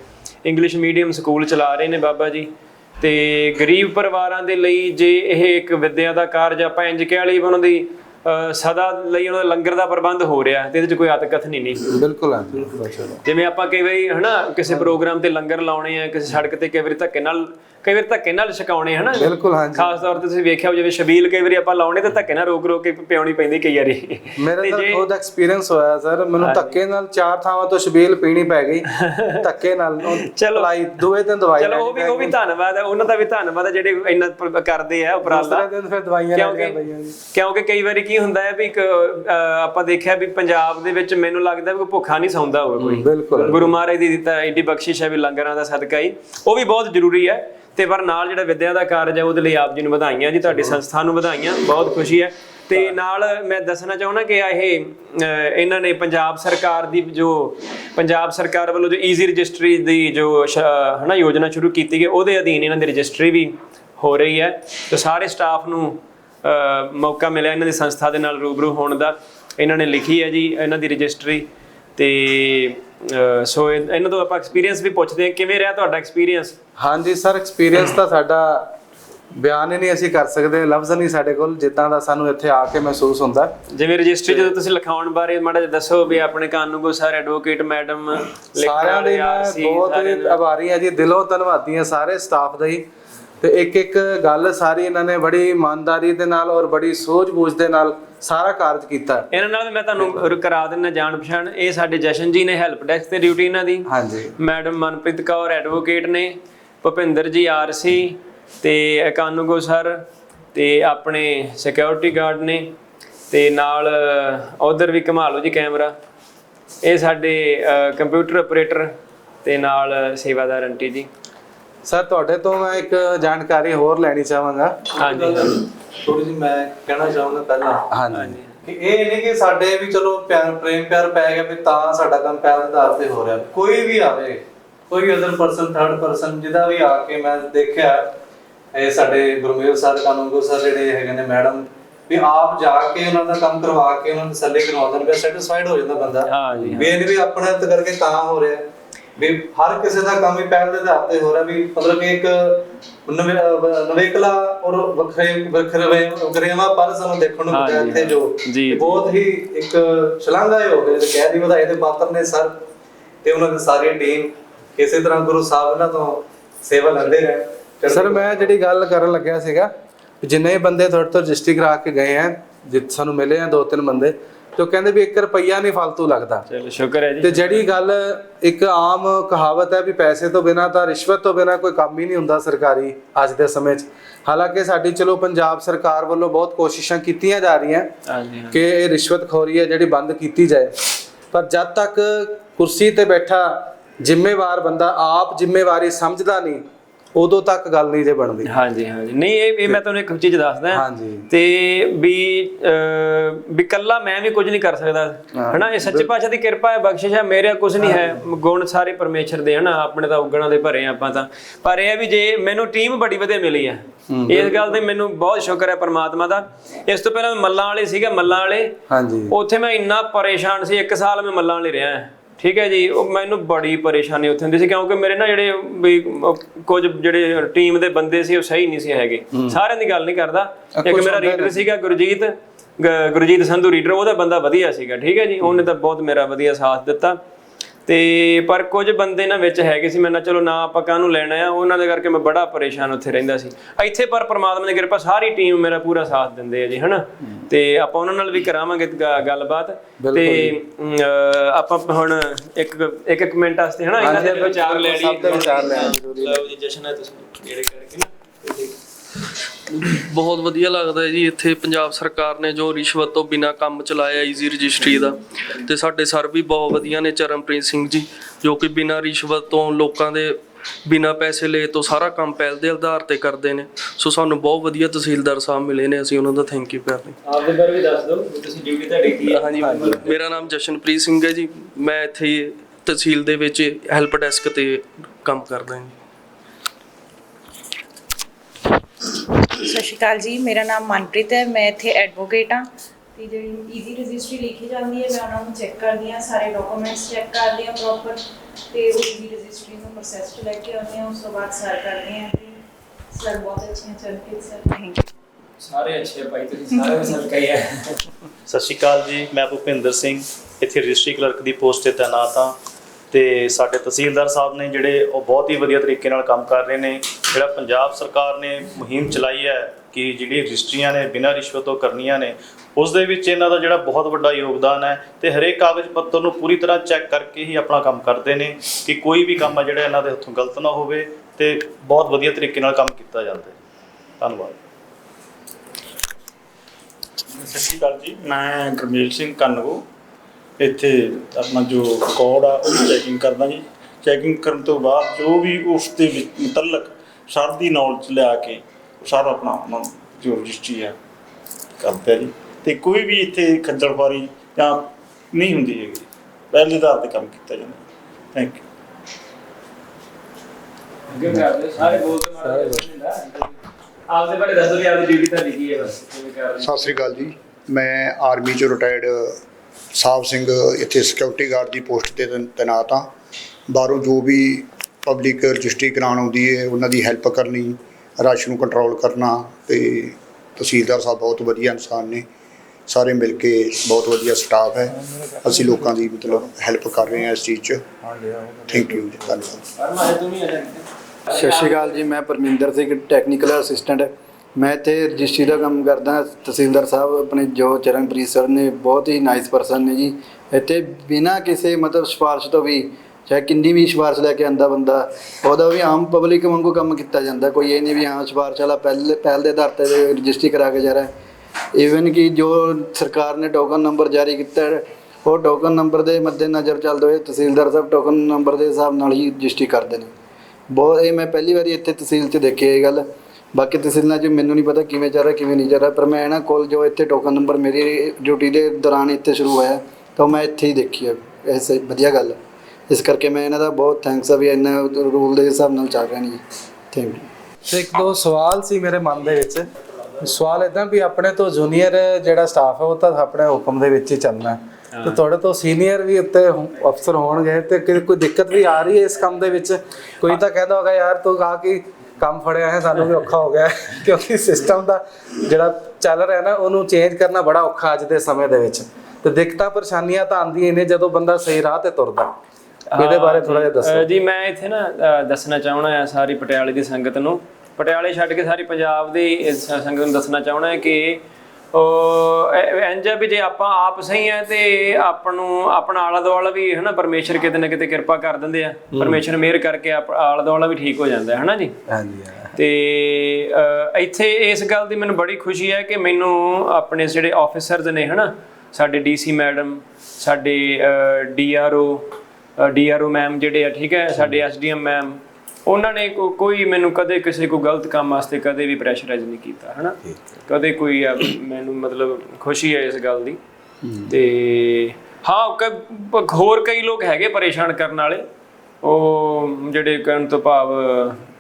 Speaker 3: ਇੰਗਲਿਸ਼ ਮੀਡੀਅਮ ਸਕੂਲ ਚਲਾ ਰਹੇ ਨੇ ਬਾਬਾ ਜੀ। ਤੇ ਗਰੀਬ ਪਰਿਵਾਰਾਂ ਦੇ ਲਈ ਜੇ ਇਹ ਇੱਕ ਵਿਦਿਆ ਦਾ ਕਾਰਜ ਆਪਾਂ ਇੰਜ ਕਹਿ ਲਈ ਉਹਨਾਂ ਦੀ ਸਦਾ ਲਈ ਉਹਨਾਂ ਦਾ ਲੰਗਰ ਦਾ ਪ੍ਰਬੰਧ ਹੋ ਰਿਹਾ ਤੇ ਇਹਦੇ 'ਚ ਕੋਈ ਅਤਕਥਨੀ ਨਹੀਂ
Speaker 2: ਬਿਲਕੁਲ ਹਾਂ ਬਿਲਕੁਲ ਚਲੋ।
Speaker 3: ਜਿਵੇਂ ਆਪਾਂ ਕਈ ਵਾਰੀ ਹਨਾ ਕਿਸੇ ਪ੍ਰੋਗਰਾਮ ਤੇ ਲੰਗਰ ਲਾਉਣੇ ਆ ਕਿਸੇ ਸੜਕ ਤੇ ਕਈ ਵਾਰੀ ਧੱਕੇ ਨਾਲ ਕਈ ਵਾਰੀ ਧੱਕੇ ਨਾਲ ਛਕਾਉਣੇ ਹਨਾ?
Speaker 2: ਬਿਲਕੁਲ ਹਾਂਜੀ।
Speaker 3: ਖਾਸ ਤੌਰ ਤੇ ਤੁਸੀਂ ਵੇਖਿਆ ਹੋ ਜਿਵੇਂ ਸ਼ਬੀਲ ਕਈ ਵਾਰੀ ਆਪਾਂ ਲਾਉਣੇ ਤੇ ਧੱਕੇ ਨਾਲ ਰੋਕ ਰੋਕ ਕੇ ਪਿਆਉਣੀ ਪੈਂਦੀ ਕਈ ਵਾਰੀ।
Speaker 2: ਮੇਰੇ ਨਾਲ ਖੁਦ ਐਕਸਪੀਰੀਅੰਸ ਹੋਇਆ ਸਰ। ਮੈਨੂੰ ਧੱਕੇ ਨਾਲ ਚਾਰ ਥਾਵਾਂ ਤੋਂ ਛਬੀਲ ਪੀਣੀ ਪੈ ਗਈ। *laughs* ਧੱਕੇ ਨਾਲ
Speaker 3: ਚਲੋ।
Speaker 2: ਦਵਾਈ ਦੋਵੇਂ ਦਿਨ ਦਵਾਈ
Speaker 3: ਚਲੋ ਉਹ ਵੀ ਉਹ ਵੀ ਧੰਨਵਾਦ ਹੈ। ਉਹਨਾਂ ਦਾ ਵੀ ਧੰਨਵਾਦ ਹੈ ਜਿਹੜੇ ਇੰਨਾ ਕਰਦੇ ਆ ਉਪਰਾਲਾ।
Speaker 2: ਦੂਸਰੇ ਦਿਨ ਫਿਰ ਦਵਾਈਆਂ ਲੈ ਕੇ ਪਈਆਂ ਜੀ।
Speaker 3: ਕਿਉਂਕਿ ਕਈ ਵਾਰੀ ਕੀ ਹੁੰਦਾ ਹੈ ਵੀ ਇੱਕ ਆਪਾਂ ਦੇਖਿਆ ਵੀ ਪੰਜਾਬ ਦੇ ਵਿੱਚ ਮੈਨੂੰ ਲੱਗਦਾ ਵੀ ਕੋਈ ਭੁੱਖਾ ਨਹੀਂ ਸੌਂਦਾ ਹੋਵੇ ਕੋਈ।
Speaker 2: ਬਿਲਕੁਲ।
Speaker 3: ਗੁਰੂ ਮਹਾਰਾਜ ਦੀ ਦਿੱਤਾ ਐਡੀ ਬਖਸ਼ਿਸ਼ ਹੈ ਵੀ ਲੰਗਰਾਂ ਦਾ ਸਦਕਾ ਹੀ। ਉਹ ਵੀ ਬਹੁਤ ਜ਼ਰੂਰੀ ਹੈ। ਤੇ ਪਰ ਨਾਲ ਜਿਹੜਾ ਵਿਦਿਆ ਦਾ ਕਾਰਜ ਹੈ ਉਹਦੇ ਲਈ ਆਪ ਜੀ ਨੂੰ ਵਧਾਈਆਂ ਜੀ ਤੁਹਾਡੀ ਸੰਸਥਾ ਨੂੰ ਵਧਾਈਆਂ ਬਹੁਤ ਖੁਸ਼ੀ ਹੈ। ਤੇ ਨਾਲ ਮੈਂ ਦੱਸਣਾ ਚਾਹੁੰਦਾ ਕਿ ਇਹ ਇਹਨਾਂ ਨੇ ਪੰਜਾਬ ਸਰਕਾਰ ਦੀ ਜੋ ਪੰਜਾਬ ਸਰਕਾਰ ਵੱਲੋਂ ਜੋ ਈਜ਼ੀ ਰਜਿਸਟਰੀ ਦੀ ਜੋ ਹਨਾ ਯੋਜਨਾ ਸ਼ੁਰੂ ਕੀਤੀ ਗਈ ਉਹਦੇ ਅਧੀਨ ਇਹਨਾਂ ਦੀ ਰਜਿਸਟਰੀ ਵੀ ਹੋ ਰਹੀ ਹੈ। ਤੇ ਸਾਰੇ ਸਟਾਫ ਨੂੰ ਮੌਕਾ ਮਿਲਿਆ ਇਹਨਾਂ ਦੀ ਸੰਸਥਾ ਦੇ ਨਾਲ ਰੂਬਰੂ ਹੋਣ ਦਾ। ਇਹਨਾਂ ਨੇ ਲਿਖੀ ਹੈ ਜੀ ਇਹਨਾਂ ਦੀ ਰਜਿਸਟਰੀ ਤੇ ਸੋ ਇਹ- ਇਹਨਾਂ ਤੋਂ ਆਪਾਂ ਐਕਸਪੀਰੀਅੰਸ ਵੀ ਪੁੱਛਦੇ ਹਾਂ। ਕਿਵੇਂ ਰਿਹਾ ਤੁਹਾਡਾ ਐਕਸਪੀਰੀਅੰਸ
Speaker 2: ਹਾਂਜੀ ਸਰ ਐਕਸਪੀਰੀਅੰਸ ਤਾਂ ਸਾਡਾ ਬਿਆਨ ਹੀ ਨਹੀਂ ਅਸੀਂ ਕਰ ਸਕਦੇ ਲਫ਼ਜ਼ ਨਹੀਂ ਸਾਡੇ ਕੋਲ ਜਿੱਦਾਂ ਦਾ ਸਾਨੂੰ ਇੱਥੇ ਆ ਕੇ ਮਹਿਸੂਸ ਹੁੰਦਾ।
Speaker 3: ਜਿਵੇਂ ਰਜਿਸਟਰੀ ਜਦੋਂ ਤੁਸੀਂ ਲਿਖਾਉਣ ਬਾਰੇ ਮਾੜਾ ਜਿਹਾ ਦੱਸੋ ਵੀ ਆਪਣੇ ਕਾਨੂੰਗੋ ਸਾਰੇ ਐਡਵੋਕੇਟ ਮੈਡਮ
Speaker 2: ਸਾਰਿਆਂ ਦੇ ਬਹੁਤ ਆਭਾਰੀ ਹਾਂ ਜੀ ਦਿਲੋਂ ਧੰਨਵਾਦੀ ਹਾਂ ਸਾਰੇ ਸਟਾਫ ਦਾ ਹੀ। ਤੇ ਇੱਕ ਇੱਕ ਗੱਲ ਸਾਰੀ ਇਹਨਾਂ ਨੇ ਬੜੀ ਇਮਾਨਦਾਰੀ ਦੇ ਨਾਲ ਔਰ ਬੜੀ ਸੂਝ-ਬੂਝ ਦੇ ਨਾਲ ਸਾਰਾ ਕਾਰਜ ਕੀਤਾ।
Speaker 3: ਇਹਨਾਂ ਨਾਲ ਮੈਂ ਤੁਹਾਨੂੰ ਕਰਾ ਦਿੰਦਾ ਜਾਣ ਪਛਾਣ। ਇਹ ਸਾਡੇ ਜਸ਼ਨ ਜੀ ਨੇ ਹੈਲਪ ਡੈਸਕ ਤੇ ਡਿਊਟੀ ਇਹਨਾਂ ਦੀ।
Speaker 2: ਹਾਂਜੀ।
Speaker 3: ਮੈਡਮ ਮਨਪ੍ਰੀਤ ਕੌਰ ਐਡਵੋਕੇਟ ਨੇ ਭੁਪਿੰਦਰ ਜੀ ਆਰਸੀ ਤੇ ਕਾਨੂੰਗੋ ਸਰ ਤੇ ਆਪਣੇ ਸਿਕਿਉਰਿਟੀ ਗਾਰਡ ਨੇ ਤੇ ਨਾਲ ਉਧਰ ਵੀ ਘੁਮਾ ਲਓ ਜੀ ਕੈਮਰਾ। ਇਹ ਸਾਡੇ ਕੰਪਿਊਟਰ ਆਪਰੇਟਰ ਤੇ ਨਾਲ ਸੇਵਾਦਾਰ ਆਂਟੀ ਜੀ।
Speaker 2: ਸਰ ਤੁਹਾਡੇ ਤੋਂ ਮੈਂ ਇੱਕ ਜਾਣਕਾਰੀ ਹੋਰ ਲੈਣੀ ਚਾਹਾਂਗਾ।
Speaker 3: ਹਾਂਜੀ।
Speaker 5: ਥੋੜੀ ਜਿਹੀ ਮੈਂ ਕਹਿਣਾ ਚਾਹੁੰਦਾ ਪਹਿਲਾਂ।
Speaker 2: ਹਾਂਜੀ।
Speaker 5: ਕਿ ਇਹ ਨਹੀਂ ਕਿ ਸਾਡੇ ਵੀ ਚਲੋ ਪਿਆਰ ਪ੍ਰੇਮ ਪਿਆਰ ਪੈ ਗਿਆ ਵੀ ਤਾਂ ਸਾਡਾ ਕੰਮ ਪਿਆਰ ਆਧਾਰ ਤੇ ਹੋ ਰਿਹਾ। ਕੋਈ ਵੀ ਆਵੇ ਕੋਈ ਅਦਰ ਪਰਸਨ ਥਰਡ ਪਰਸਨ ਜਿਹਦਾ ਵੀ ਆ ਕੇ ਮੈਂ ਦੇਖਿਆ ਇਹ ਸਾਡੇ ਗੁਰਮੇਲ ਸਰ ਕਾਨੂੰਗੋ ਸਰ ਜਿਹੜੇ ਹੈਗੇ ਨੇ ਮੈਡਮ ਵੀ ਆਪ ਜਾ ਕੇ ਉਹਨਾਂ ਦਾ ਕੰਮ ਕਰਵਾ ਕੇ ਉਹਨਾਂ ਨੂੰ ਤਸੱਲੀ ਕਰਵਾ ਦਿੰਦੇ ਸੈਟੀਸਫਾਈਡ ਹੋ ਜਾਂਦਾ ਬੰਦਾ।
Speaker 3: ਹਾਂ ਜੀ,
Speaker 5: ਵੀ ਇਹ ਵੀ ਆਪਣੇ ਤੇ ਕਰਕੇ ਤਾਂ ਹੋ ਰਿਹਾ। ਵੀ ਹਰ ਕਿਸੇ ਦਾ ਕੰਮ ਹੀ ਪਹਿਲ ਦੇ ਆਧਾਰ ਤੇ ਹੋ ਰਿਹਾ ਵੀ ਮਤਲਬ ਕਿ ਇੱਕ ਨਵੇਕਲਾ ਔਰ ਵੱਖਰੇ ਵੱਖਰੇ ਵਗਰੇਵਾ ਪਰ ਸਾਨੂੰ ਦੇਖਣ ਨੂੰ ਮਿਲਿਆ ਇੱਥੇ ਜੋ ਬਹੁਤ ਹੀ ਇੱਕ ਸ਼ਲਾਘਾਯੋਗ ਹੈ ਤੇ ਕਹਿ ਦੀ ਵਧਾਈ ਦੇ ਪਾਤਰ ਨੇ ਸਰ ਤੇ ਉਹਨਾਂ ਦੀ ਸਾਰੀ ਟੀਮ ਇਸੇ ਤਰ੍ਹਾਂ ਗੁਰੂ ਸਾਹਿਬ ਇਹਨਾਂ ਤੋਂ ਸੇਵਾ ਲੈਂਦੇ ਰਹੇ।
Speaker 2: ਸਰ ਮੈਂ ਜਿਹੜੀ ਗੱਲ ਕਰਨ ਲੱਗਿਆ ਸੀਗਾ ਵੀ ਜਿੰਨੇ ਬੰਦੇ ਤੁਹਾਡੇ ਤੋਂ ਰਜਿਸਟਰੀ ਕਰਾ ਕੇ ਗਏ ਆ ਜਿ ਸਾਨੂੰ ਮਿਲੇ ਆ ਦੋ ਤਿੰਨ ਬੰਦੇ ਤੇ ਉਹ ਕਹਿੰਦੇ ਵੀ 1 ਰੁਪਈਆ ਨਹੀਂ ਫालतू ਲੱਗਦਾ।
Speaker 3: ਚਲੋ ਸ਼ੁਕਰ ਹੈ ਜੀ
Speaker 2: ਤੇ ਜਿਹੜੀ ਗੱਲ ਇੱਕ ਆਮ ਕਹਾਵਤ ਹੈ ਵੀ ਪੈਸੇ ਤੋਂ ਬਿਨਾ ਤਾਂ ਰਿਸ਼ਵਤ ਤੋਂ ਬਿਨਾ ਕੋਈ ਕੰਮ ਹੀ ਨਹੀਂ ਹੁੰਦਾ ਸਰਕਾਰੀ ਅੱਜ ਦੇ ਸਮੇਂ 'ਚ। ਹਾਲਾਂਕਿ ਸਾਡੀ ਚਲੋ ਪੰਜਾਬ ਸਰਕਾਰ ਵੱਲੋਂ ਬਹੁਤ ਕੋਸ਼ਿਸ਼ਾਂ ਕੀਤੀਆਂ ਜਾ ਰਹੀਆਂ ਕਿ ਇਹ ਰਿਸ਼ਵਤਖੋਰੀ ਹੈ ਜਿਹੜੀ ਬੰਦ ਕੀਤੀ ਜਾਏ। ਪਰ ਜਦ ਤੱਕ ਕੁਰਸੀ ਤੇ ਬੈਠਾ ਜ਼ਿੰਮੇਵਾਰ ਬੰਦਾ ਆਪ ਜ਼ਿੰਮੇਵਾਰੀ ਸਮਝਦਾ ਨਹੀਂ ਉਦੋਂ ਤੱਕ ਗੱਲ ਨਹੀਂ ਜੇ ਬਣਦੀ।
Speaker 3: ਹਾਂਜੀ ਹਾਂਜੀ। ਨਹੀਂ ਇਹ ਇਹ ਮੈਂ ਤੁਹਾਨੂੰ ਇੱਕ ਚੀਜ਼ ਦੱਸਦਾ।
Speaker 2: ਹਾਂਜੀ।
Speaker 3: ਤੇ ਵੀ ਵੀ ਕੱਲਾ ਮੈਂ ਵੀ ਕੁਝ ਨਹੀਂ ਕਰ ਸਕਦਾ। ਹਨਾ ਇਹ ਸੱਚੇ ਪਾਤਸ਼ਾਹ ਦੀ ਕਿਰਪਾ ਹੈ ਬਖਸ਼ਿਸ਼ ਹੈ। ਮੇਰੇ ਕੁਝ ਨਹੀਂ ਹੈ। ਗੁਣ ਸਾਰੇ ਪਰਮੇਸ਼ਰ ਦੇ ਹਨਾ ਆਪਣੇ ਤਾਂ ਉਗਣਾ ਦੇ ਭਰੇ ਆ ਆਪਾਂ ਤਾਂ। ਪਰ ਇਹ ਵੀ ਜੇ ਮੈਨੂੰ ਟੀਮ ਬੜੀ ਵਧੀਆ ਮਿਲੀ ਹੈ। ਇਸ ਗੱਲ ਤੇ ਮੈਨੂੰ ਬਹੁਤ ਸ਼ੁਕਰ ਹੈ ਪਰਮਾਤਮਾ ਦਾ। ਇਸ ਤੋਂ ਪਹਿਲਾਂ ਮੈਂ ਮੱਲਾਂ ਵਾਲੇ ਸੀਗਾ ਮੱਲਾਂ ਵਾਲੇ।
Speaker 2: ਹਾਂਜੀ।
Speaker 3: ਉੱਥੇ ਮੈਂ ਇੰਨਾ ਪਰੇਸ਼ਾਨ ਸੀ ਇੱਕ ਸਾਲ ਮੈਂ ਮੱਲਾਂ ਵਾਲੇ ਰਿਹਾ। ਠੀਕ ਹੈ ਜੀ ਉਹ ਮੈਨੂੰ ਬੜੀ ਪਰੇਸ਼ਾਨੀ ਉੱਥੇ ਹੁੰਦੀ ਸੀ ਕਿਉਂਕਿ ਮੇਰੇ ਨਾ ਜਿਹੜੇ ਵੀ ਕੁਝ ਜਿਹੜੇ ਟੀਮ ਦੇ ਬੰਦੇ ਸੀ ਉਹ ਸਹੀ ਨਹੀਂ ਸੀ ਹੈਗੇ। ਸਾਰਿਆਂ ਦੀ ਗੱਲ ਨਹੀਂ ਕਰਦਾ। ਇੱਕ ਮੇਰਾ ਰੀਡਰ ਸੀਗਾ ਗੁਰਜੀਤ ਗੁਰਜੀਤ ਸੰਧੂ ਰੀਡਰ ਉਹਦਾ ਬੰਦਾ ਵਧੀਆ ਸੀਗਾ ਠੀਕ ਹੈ ਜੀ ਉਹਨੇ ਤਾਂ ਬਹੁਤ ਮੇਰਾ ਵਧੀਆ ਸਾਥ ਦਿੱਤਾ। ਤੇ ਪਰ ਕੁਝ ਬੰਦੇ ਨਾ ਵਿੱਚ ਹੈਗੇ ਸੀ ਮੈਂ ਨਾ ਚਲੋ ਨਾ ਆਪਾਂ ਕਾਹਨੂੰ ਲੈਣਾ ਆ ਉਹਨਾਂ ਦੇ ਕਰਕੇ ਮੈਂ ਬੜਾ ਪਰੇਸ਼ਾਨ ਉੱਥੇ ਰਹਿੰਦਾ ਸੀ। ਇੱਥੇ ਪਰ ਪ੍ਰਮਾਤਮਾ ਦੀ ਕਿਰਪਾ ਸਾਰੀ ਟੀਮ ਮੇਰਾ ਪੂਰਾ ਸਾਥ ਦਿੰਦੇ ਆ ਜੀ ਹਨਾ? ਤੇ ਆਪਾਂ ਉਹਨਾਂ ਨਾਲ ਵੀ ਕਰਾਵਾਂਗੇ ਗੱਲਬਾਤ। ਤੇ ਆਪਾਂ ਹੁਣ ਇੱਕ ਇੱਕ ਇੱਕ ਮਿੰਟ ਵਾਸਤੇ ਹਨਾ? ਇਹਨਾਂ ਦੇ ਵਿਚਾਰ ਲੈ ਲਈ
Speaker 2: ਸਭ ਦੇ ਵਿਚਾਰ ਲੈਣਾ ਜ਼ਰੂਰੀ
Speaker 3: ਲਓ ਜੀ ਜਸ਼ਨ ਹੈ ਤੁਸੀਂ ਜਿਹੜੇ ਕਰਕੇ ਨਾ? ਤੇ
Speaker 6: ਬਹੁਤ ਵਧੀਆ ਲੱਗਦਾ ਹੈ ਜੀ। ਇੱਥੇ ਪੰਜਾਬ ਸਰਕਾਰ ਨੇ ਜੋ ਰਿਸ਼ਵਤ ਤੋਂ ਬਿਨਾ ਕੰਮ ਚਲਾਇਆ ਈਜ਼ੀ ਰਜਿਸਟਰੀ ਦਾ ਤੇ ਸਾਡੇ ਸਰ ਵੀ ਬਹੁਤ ਵਧੀਆ ਨੇ ਚਰਨਪ੍ਰੀਤ ਸਿੰਘ ਜੀ ਜੋ ਕਿ ਬਿਨਾ ਰਿਸ਼ਵਤ ਤੋਂ ਲੋਕਾਂ ਦੇ ਬਿਨਾ ਪੈਸੇ ਲਏ ਤੋਂ ਸਾਰਾ ਕੰਮ ਪਹਿਲ ਦੇ ਆਧਾਰ ਤੇ ਕਰਦੇ ਨੇ। ਸੋ ਸਾਨੂੰ ਬਹੁਤ ਵਧੀਆ ਤਹਿਸੀਲਦਾਰ ਸਾਹਿਬ ਮਿਲੇ ਨੇ ਅਸੀਂ ਉਹਨਾਂ ਦਾ ਥੈਂਕ ਯੂ ਕਰਦੇ ਹਾਂ।
Speaker 3: ਆਪਦੇ ਬਾਰੇ ਵੀ ਦੱਸ ਦਿਓ ਵੀ ਤੁਸੀਂ ਡਿਊਟੀ ਤੁਹਾਡੀ ਕੀ ਹੈ?
Speaker 6: ਹਾਂਜੀ ਮੇਰਾ ਨਾਮ ਜਸ਼ਨਪ੍ਰੀਤ ਸਿੰਘ ਹੈ ਜੀ। ਮੈਂ ਇੱਥੇ ਤਹਿਸੀਲ ਦੇ ਵਿੱਚ ਹੈਲਪ ਡੈਸਕ ਤੇ ਕੰਮ ਕਰਦਾ ਹਾਂ ਜੀ
Speaker 7: ਸਤਿ ਸ਼੍ਰੀ ਅਕਾਲ ਜੀ ਮੇਰਾ ਨਾਮ ਮਨਪ੍ਰੀਤ ਹੈ ਮੈਂ ਇੱਥੇ ਐਡਵੋਕੇਟ ਹਾਂ। ਤੇ ਜਿਹੜੀ ਈਜ਼ੀ ਰਜਿਸਟਰੀ ਲਿਖੀ ਜਾਂਦੀ ਹੈ ਮੈਂ ਉਹਨਾਂ ਨੂੰ ਚੈੱਕ ਕਰਦੀ ਹਾਂ ਸਾਰੇ ਡਾਕੂਮੈਂਟਸ ਚੈੱਕ ਕਰਦੀ ਹਾਂ ਪ੍ਰੋਪਰ ਤੇ ਉਹ ਈਜ਼ੀ ਰਜਿਸਟਰੀ ਨੂੰ ਪ੍ਰੋਸੈਸ 'ਚ ਲੈ ਕੇ ਆਉਂਦੇ ਹਾਂ ਉਸ ਤੋਂ ਬਾਅਦ ਸਰ ਕਰਦੇ ਹਾਂ ਤੇ ਸਰ ਬਹੁਤ ਅੱਛੇ ਹਨ ਚਰਨਪ੍ਰੀਤ ਸਰ ਥੈਂਕ ਯੂ
Speaker 3: ਸਾਰੇ ਅੱਛੇ ਭਾਈ ਤੁਸੀਂ ਸਾਰੇ ਸਭ ਕਹੀ ਹੈ
Speaker 8: ਸਤਿ ਸ਼੍ਰੀ ਅਕਾਲ ਜੀ ਮੈਂ ਭੁਪਿੰਦਰ ਸਿੰਘ ਇੱਥੇ ਰਜਿਸਟਰੀ ਕਲਰਕ ਦੀ ਪੋਸਟ ਤੇ ਤਾਇਨਾਤ ਹਾਂ। ਤੇ ਸਾਡੇ ਤਹਿਸੀਲਦਾਰ ਸਾਹਿਬ ਨੇ ਜਿਹੜੇ ਉਹ ਬਹੁਤ ਹੀ ਵਧੀਆ ਤਰੀਕੇ ਨਾਲ ਕੰਮ ਕਰ ਰਹੇ ਨੇ। ਜਿਹੜਾ ਪੰਜਾਬ ਸਰਕਾਰ ਨੇ ਮੁਹਿੰਮ ਚਲਾਈ ਹੈ ਕਿ ਜਿਹੜੀ ਰਜਿਸਟਰੀਆਂ ਨੇ ਬਿਨਾਂ ਰਿਸ਼ਵਤ ਤੋਂ ਕਰਨੀਆਂ ਨੇ, ਉਸ ਦੇ ਵਿੱਚ ਇਹਨਾਂ ਦਾ ਜਿਹੜਾ ਬਹੁਤ ਵੱਡਾ ਯੋਗਦਾਨ ਹੈ ਤੇ ਹਰੇਕ ਕਾਗਜ਼ ਪੱਤਰ ਨੂੰ ਪੂਰੀ ਤਰ੍ਹਾਂ ਚੈੱਕ ਕਰਕੇ ਹੀ ਆਪਣਾ ਕੰਮ ਕਰਦੇ ਨੇ ਕਿ ਕੋਈ ਵੀ ਕੰਮ ਆ ਜਿਹੜਾ ਇਹਨਾਂ ਦੇ ਹੱਥੋਂ ਗਲਤ ਨਾ ਹੋਵੇ ਤੇ ਬਹੁਤ ਵਧੀਆ ਤਰੀਕੇ ਨਾਲ ਕੰਮ ਕੀਤਾ ਜਾਂਦਾ ਹੈ। ਧੰਨਵਾਦ।
Speaker 9: ਸਤਿ ਸ਼੍ਰੀ ਅਕਾਲ ਜੀ, ਮੈਂ ਗੁਰਮੇਲ ਸਿੰਘ ਕੰਨਗੋ ਇੱਥੇ ਆਪਣਾ ਜੋ ਕੋਡ ਆ ਉਹ ਚੈਕਿੰਗ ਕਰਦਾ ਜੀ। ਚੈਕਿੰਗ ਕਰਨ ਤੋਂ ਬਾਅਦ ਜੋ ਵੀ ਉਸ ਦੇ ਵਿੱਚ ਮੁਤਲਕ ਸਰ ਦੀ ਨੌਲੇਜ ਲਿਆ ਕੇ ਸਾਰਾ ਆਪਣਾ ਆਪਣਾ ਜੋ ਰਜਿਸਟਰੀ ਆ ਕਰਦਾ ਜੀ। ਤੇ ਕੋਈ ਵੀ ਇੱਥੇ ਖੱਜਲਖਵਾਰੀ ਜਾਂ ਨਹੀਂ ਹੁੰਦੀ ਹੈਗੀ ਪਹਿਲੇ ਆਧਾਰ ਤੇ ਕੰਮ ਕੀਤਾ ਜਾਂਦਾ। ਥੈਂਕ ਯੂ
Speaker 3: ਅੱਗੇ ਕਰਦੇ ਹੋ, ਸਾਰੇ ਬੋਲਦੇ ਮਾਰੇ ਆਪਦੇ ਬਾਰੇ ਦੱਸੋ ਵੀ ਆਪਦੀ ਡਿਊਟੀ ਤੁਹਾਡੀ ਕੀ ਹੈ ਬਸ ਕਿਵੇਂ ਕਰ ਰਹੇ ਹੋ?
Speaker 10: ਸਤਿ ਸ੍ਰੀ ਅਕਾਲ ਜੀ। ਮੈਂ ਆਰਮੀ ਚੋਂ ਰਿਟਾਇਰਡ ਸਾਹਿਬ ਸਿੰਘ ਇੱਥੇ ਸਿਕਿਉਰਿਟੀ ਗਾਰਡ ਦੀ ਪੋਸਟ ਤੇ ਤੈਨਾਤ ਹਾਂ ਬਾਹਰੋਂ ਜੋ ਵੀ ਪਬਲਿਕ ਰਜਿਸਟਰੀ ਕਰਾਉਣ ਆਉਂਦੀ ਹੈ ਉਹਨਾਂ ਦੀ ਹੈਲਪ ਕਰਨੀ ਰਸ਼ ਨੂੰ ਕੰਟਰੋਲ ਕਰਨਾ ਤੇ ਤਹਿਸੀਲਦਾਰ ਸਾਹਿਬ ਬਹੁਤ ਵਧੀਆ ਇਨਸਾਨ ਨੇ। ਸਾਰੇ ਮਿਲ ਕੇ ਬਹੁਤ ਵਧੀਆ ਸਟਾਫ ਹੈ। ਅਸੀਂ ਲੋਕਾਂ ਦੀ ਮਤਲਬ ਹੈਲਪ ਕਰ ਰਹੇ ਹਾਂ ਇਸ ਚੀਜ਼ 'ਚ। ਥੈਂਕ ਯੂ ਜੀ, ਧੰਨਵਾਦ।
Speaker 11: ਸਤਿ ਸ਼੍ਰੀ ਅਕਾਲ ਜੀ, ਮੈਂ ਪਰਮਿੰਦਰ ਸਿੰਘ ਟੈਕਨੀਕਲ ਅਸਿਸਟੈਂਟ ਮੈਂ ਇੱਥੇ ਰਜਿਸਟਰੀ ਦਾ ਕੰਮ ਕਰਦਾ ਤਹਿਸੀਲਦਾਰ ਸਾਹਿਬ ਆਪਣੇ ਜੋ ਚਰਨਪ੍ਰੀਤ ਸਰ ਨੇ ਬਹੁਤ ਹੀ ਨਾਈਸ ਪਰਸਨ ਨੇ ਜੀ। ਇੱਥੇ ਬਿਨਾਂ ਕਿਸੇ ਮਤਲਬ ਸਿਫਾਰਿਸ਼ ਤੋਂ ਵੀ ਚਾਹੇ ਕਿੰਨੀ ਵੀ ਸਿਫਾਰਿਸ਼ ਲੈ ਕੇ ਆਂਦਾ ਬੰਦਾ ਉਹਦਾ ਵੀ ਆਮ ਪਬਲਿਕ ਵਾਂਗੂ ਕੰਮ ਕੀਤਾ ਜਾਂਦਾ। ਕੋਈ ਇਹ ਨਹੀਂ ਵੀ ਹਾਂ ਸਿਫਾਰਿਸ਼ ਵਾਲਾ ਪਹਿਲੇ ਪਹਿਲ ਦੇ ਆਧਾਰ ਤੇ ਰਜਿਸਟਰੀ ਕਰਾ ਕੇ ਜਾ ਰਿਹਾ ਈਵਨ ਕਿ ਜੋ ਸਰਕਾਰ ਨੇ ਟੋਕਨ ਨੰਬਰ ਜਾਰੀ ਕੀਤਾ ਹੈ, ਉਹ ਟੋਕਨ ਨੰਬਰ ਦੇ ਮੱਦੇਨਜ਼ਰ ਚੱਲਦੇ ਹੋਏ ਤਹਿਸੀਲਦਾਰ ਸਾਹਿਬ ਟੋਕਨ ਨੰਬਰ ਦੇ ਹਿਸਾਬ ਨਾਲ ਹੀ ਰਜਿਸਟਰੀ ਕਰਦੇ ਨੇ। ਬਹੁਤ ਇਹ ਮੈਂ ਪਹਿਲੀ ਵਾਰੀ ਇੱਥੇ ਤਹਿਸੀਲ 'ਚ ਦੇਖੀ ਇਹ ਗੱਲ। ਬਾਕੀ ਤਹਿਸੀਲਾਂ 'ਚ ਮੈਨੂੰ ਨਹੀਂ ਪਤਾ ਕਿਵੇਂ ਚੱਲ ਰਿਹਾ ਕਿਵੇਂ ਨਹੀਂ ਚੱਲ ਰਿਹਾ ਪਰ ਮੈਂ ਇਹਨਾਂ ਕੋਲ ਜੋ ਇੱਥੇ ਟੋਕਨ ਨੰਬਰ ਮੇਰੀ ਡਿਊਟੀ ਦੇ ਦੌਰਾਨ ਇੱਥੇ ਸ਼ੁਰੂ ਹੋਇਆ ਤਾਂ ਮੈਂ ਇੱਥੇ ਹੀ ਦੇਖੀ ਹੈ ਐਸੇ ਵਧੀਆ ਗੱਲ ਹੈ ਇਸ ਕਰਕੇ ਮੈਂ ਇਹਨਾਂ ਦਾ ਬਹੁਤ ਥੈਂਕਸ ਆ ਵੀ ਇਹਨਾਂ ਰੂਲ ਦੇ ਹਿਸਾਬ ਨਾਲ ਚੱਲ ਰਹੇ ਨੇ ਜੀ। ਥੈਂਕ ਯੂ
Speaker 2: ਤੇ ਇੱਕ ਦੋ ਸਵਾਲ ਸੀ ਮੇਰੇ ਮਨ ਦੇ ਵਿੱਚ। ਸਵਾਲ ਇਦਾਂ ਵੀ ਆਪਣੇ ਤੋਂ ਜੂਨੀਅਰ ਜਿਹੜਾ ਸਟਾਫ ਹੈ ਉਹ ਤਾਂ ਆਪਣੇ ਹੁਕਮ ਦੇ ਵਿੱਚ ਹੀ ਚੱਲਣਾ। ਤੇ ਤੁਹਾਡੇ ਤੋਂ ਸੀਨੀਅਰ ਵੀ ਉੱਤੇ ਅਫਸਰ ਹੋਣਗੇ ਤੇ ਕੋਈ ਦਿੱਕਤ ਵੀ ਆ ਰਹੀ ਹੈ ਇਸ ਕੰਮ ਦੇ ਵਿੱਚ? ਕੋਈ ਤਾਂ ਕਹਿੰਦਾ ਹੋਗਾ ਯਾਰ ਤੂੰ ਕਹਾ ਕਿ ਕੰਮ ਫੜਿਆ ਹੈ ਸਾਨੂੰ ਵੀ ਔਖਾ ਹੋ ਗਿਆ। ਕਿਉਂਕਿ ਸਿਸਟਮ ਦਾ ਜਿਹੜਾ ਚੱਲ ਰਿਹਾ ਨਾ ਉਹਨੂੰ ਚੇਂਜ ਕਰਨਾ ਬੜਾ ਔਖਾ ਅੱਜ ਦੇ ਸਮੇਂ ਦੇ ਵਿੱਚ। ਤੇ ਦਿੱਕਤਾਂ ਪਰੇਸ਼ਾਨੀਆਂ ਤਾਂ ਆਉਂਦੀਆਂ ਨੇ ਜਦੋਂ ਬੰਦਾ ਸਹੀ ਰਾਹ ਤੇ ਤੁਰਦਾ। ਇਹਦੇ ਬਾਰੇ ਥੋੜਾ ਜਿਹਾ ਦੱਸੋ।
Speaker 3: ਜੀ ਮੈਂ ਇੱਥੇ ਨਾ ਦੱਸਣਾ ਚਾਹਣਾ ਹੈ ਸਾਰੀ ਪਟਿਆਲੇ ਦੀ ਸੰਗਤ ਨੂੰ। ਪਟਿਆਲੇ ਛੱਡ ਕੇ ਸਾਰੀ ਪੰਜਾਬ ਦੀ ਸੰਗਤ ਨੂੰ ਦੱਸਣਾ ਚਾਹਣਾ ਹੈ ਕਿ ਇੰਝ ਆ ਵੀ ਜੇ ਆਪਾਂ ਆਪ ਸਹੀ ਹੈ ਤੇ ਆਪ ਨੂੰ ਆਪਣਾ ਆਲਾ ਦੁਆਲਾ ਵੀ ਹਨਾ ਪਰਮੇਸ਼ਰ ਕਿਤੇ ਨਾ ਕਿਤੇ ਕਿਰਪਾ ਕਰ ਦਿੰਦੇ ਆ। ਪਰਮੇਸ਼ਰ ਮਿਹਰ ਕਰਕੇ ਆਲਾ ਦੁਆਲਾ ਵੀ ਠੀਕ ਹੋ ਜਾਂਦਾ ਹੈ ਹਨਾ ਜੀ?
Speaker 2: ਹਾਂਜੀ।
Speaker 3: ਤੇ ਇੱਥੇ ਇਸ ਗੱਲ ਦੀ ਮੈਨੂੰ ਬੜੀ ਖੁਸ਼ੀ ਹੈ ਕਿ ਮੈਨੂੰ ਆਪਣੇ ਜਿਹੜੇ ਆਫੀਸਰਸ ਨੇ ਹਨਾ ਸਾਡੇ ਡੀਸੀ ਮੈਡਮ ਸਾਡੇ ਡੀਆਰਓ ਡੀਆਰਓ ਮੈਮ ਜਿਹੜੇ ਆ ਠੀਕ ਹੈ ਸਾਡੇ ਐਸਡੀਐਮ ਮੈਮ ਉਹਨਾਂ ਨੇ ਕੋਈ ਮੈਨੂੰ ਕਦੇ ਕਿਸੇ ਕੋ ਗਲਤ ਕੰਮ ਵਾਸਤੇ ਕਦੇ ਵੀ ਪ੍ਰੈਸ਼ਰਾਈਜ਼ ਨਹੀਂ ਕੀਤਾ ਹਨਾ? ਕਦੇ ਕੋਈ ਮੈਨੂੰ ਮਤਲਬ ਖੁਸ਼ੀ ਹੈ ਇਸ ਗੱਲ ਦੀ। ਤੇ ਹਾਂ ਹੋਰ ਕਈ ਲੋਕ ਹੈਗੇ ਪਰੇਸ਼ਾਨ ਕਰਨ ਵਾਲੇ। ਉਹ ਜਿਹੜੇ ਕਹਿਣ ਤੋਂ ਭਾਵ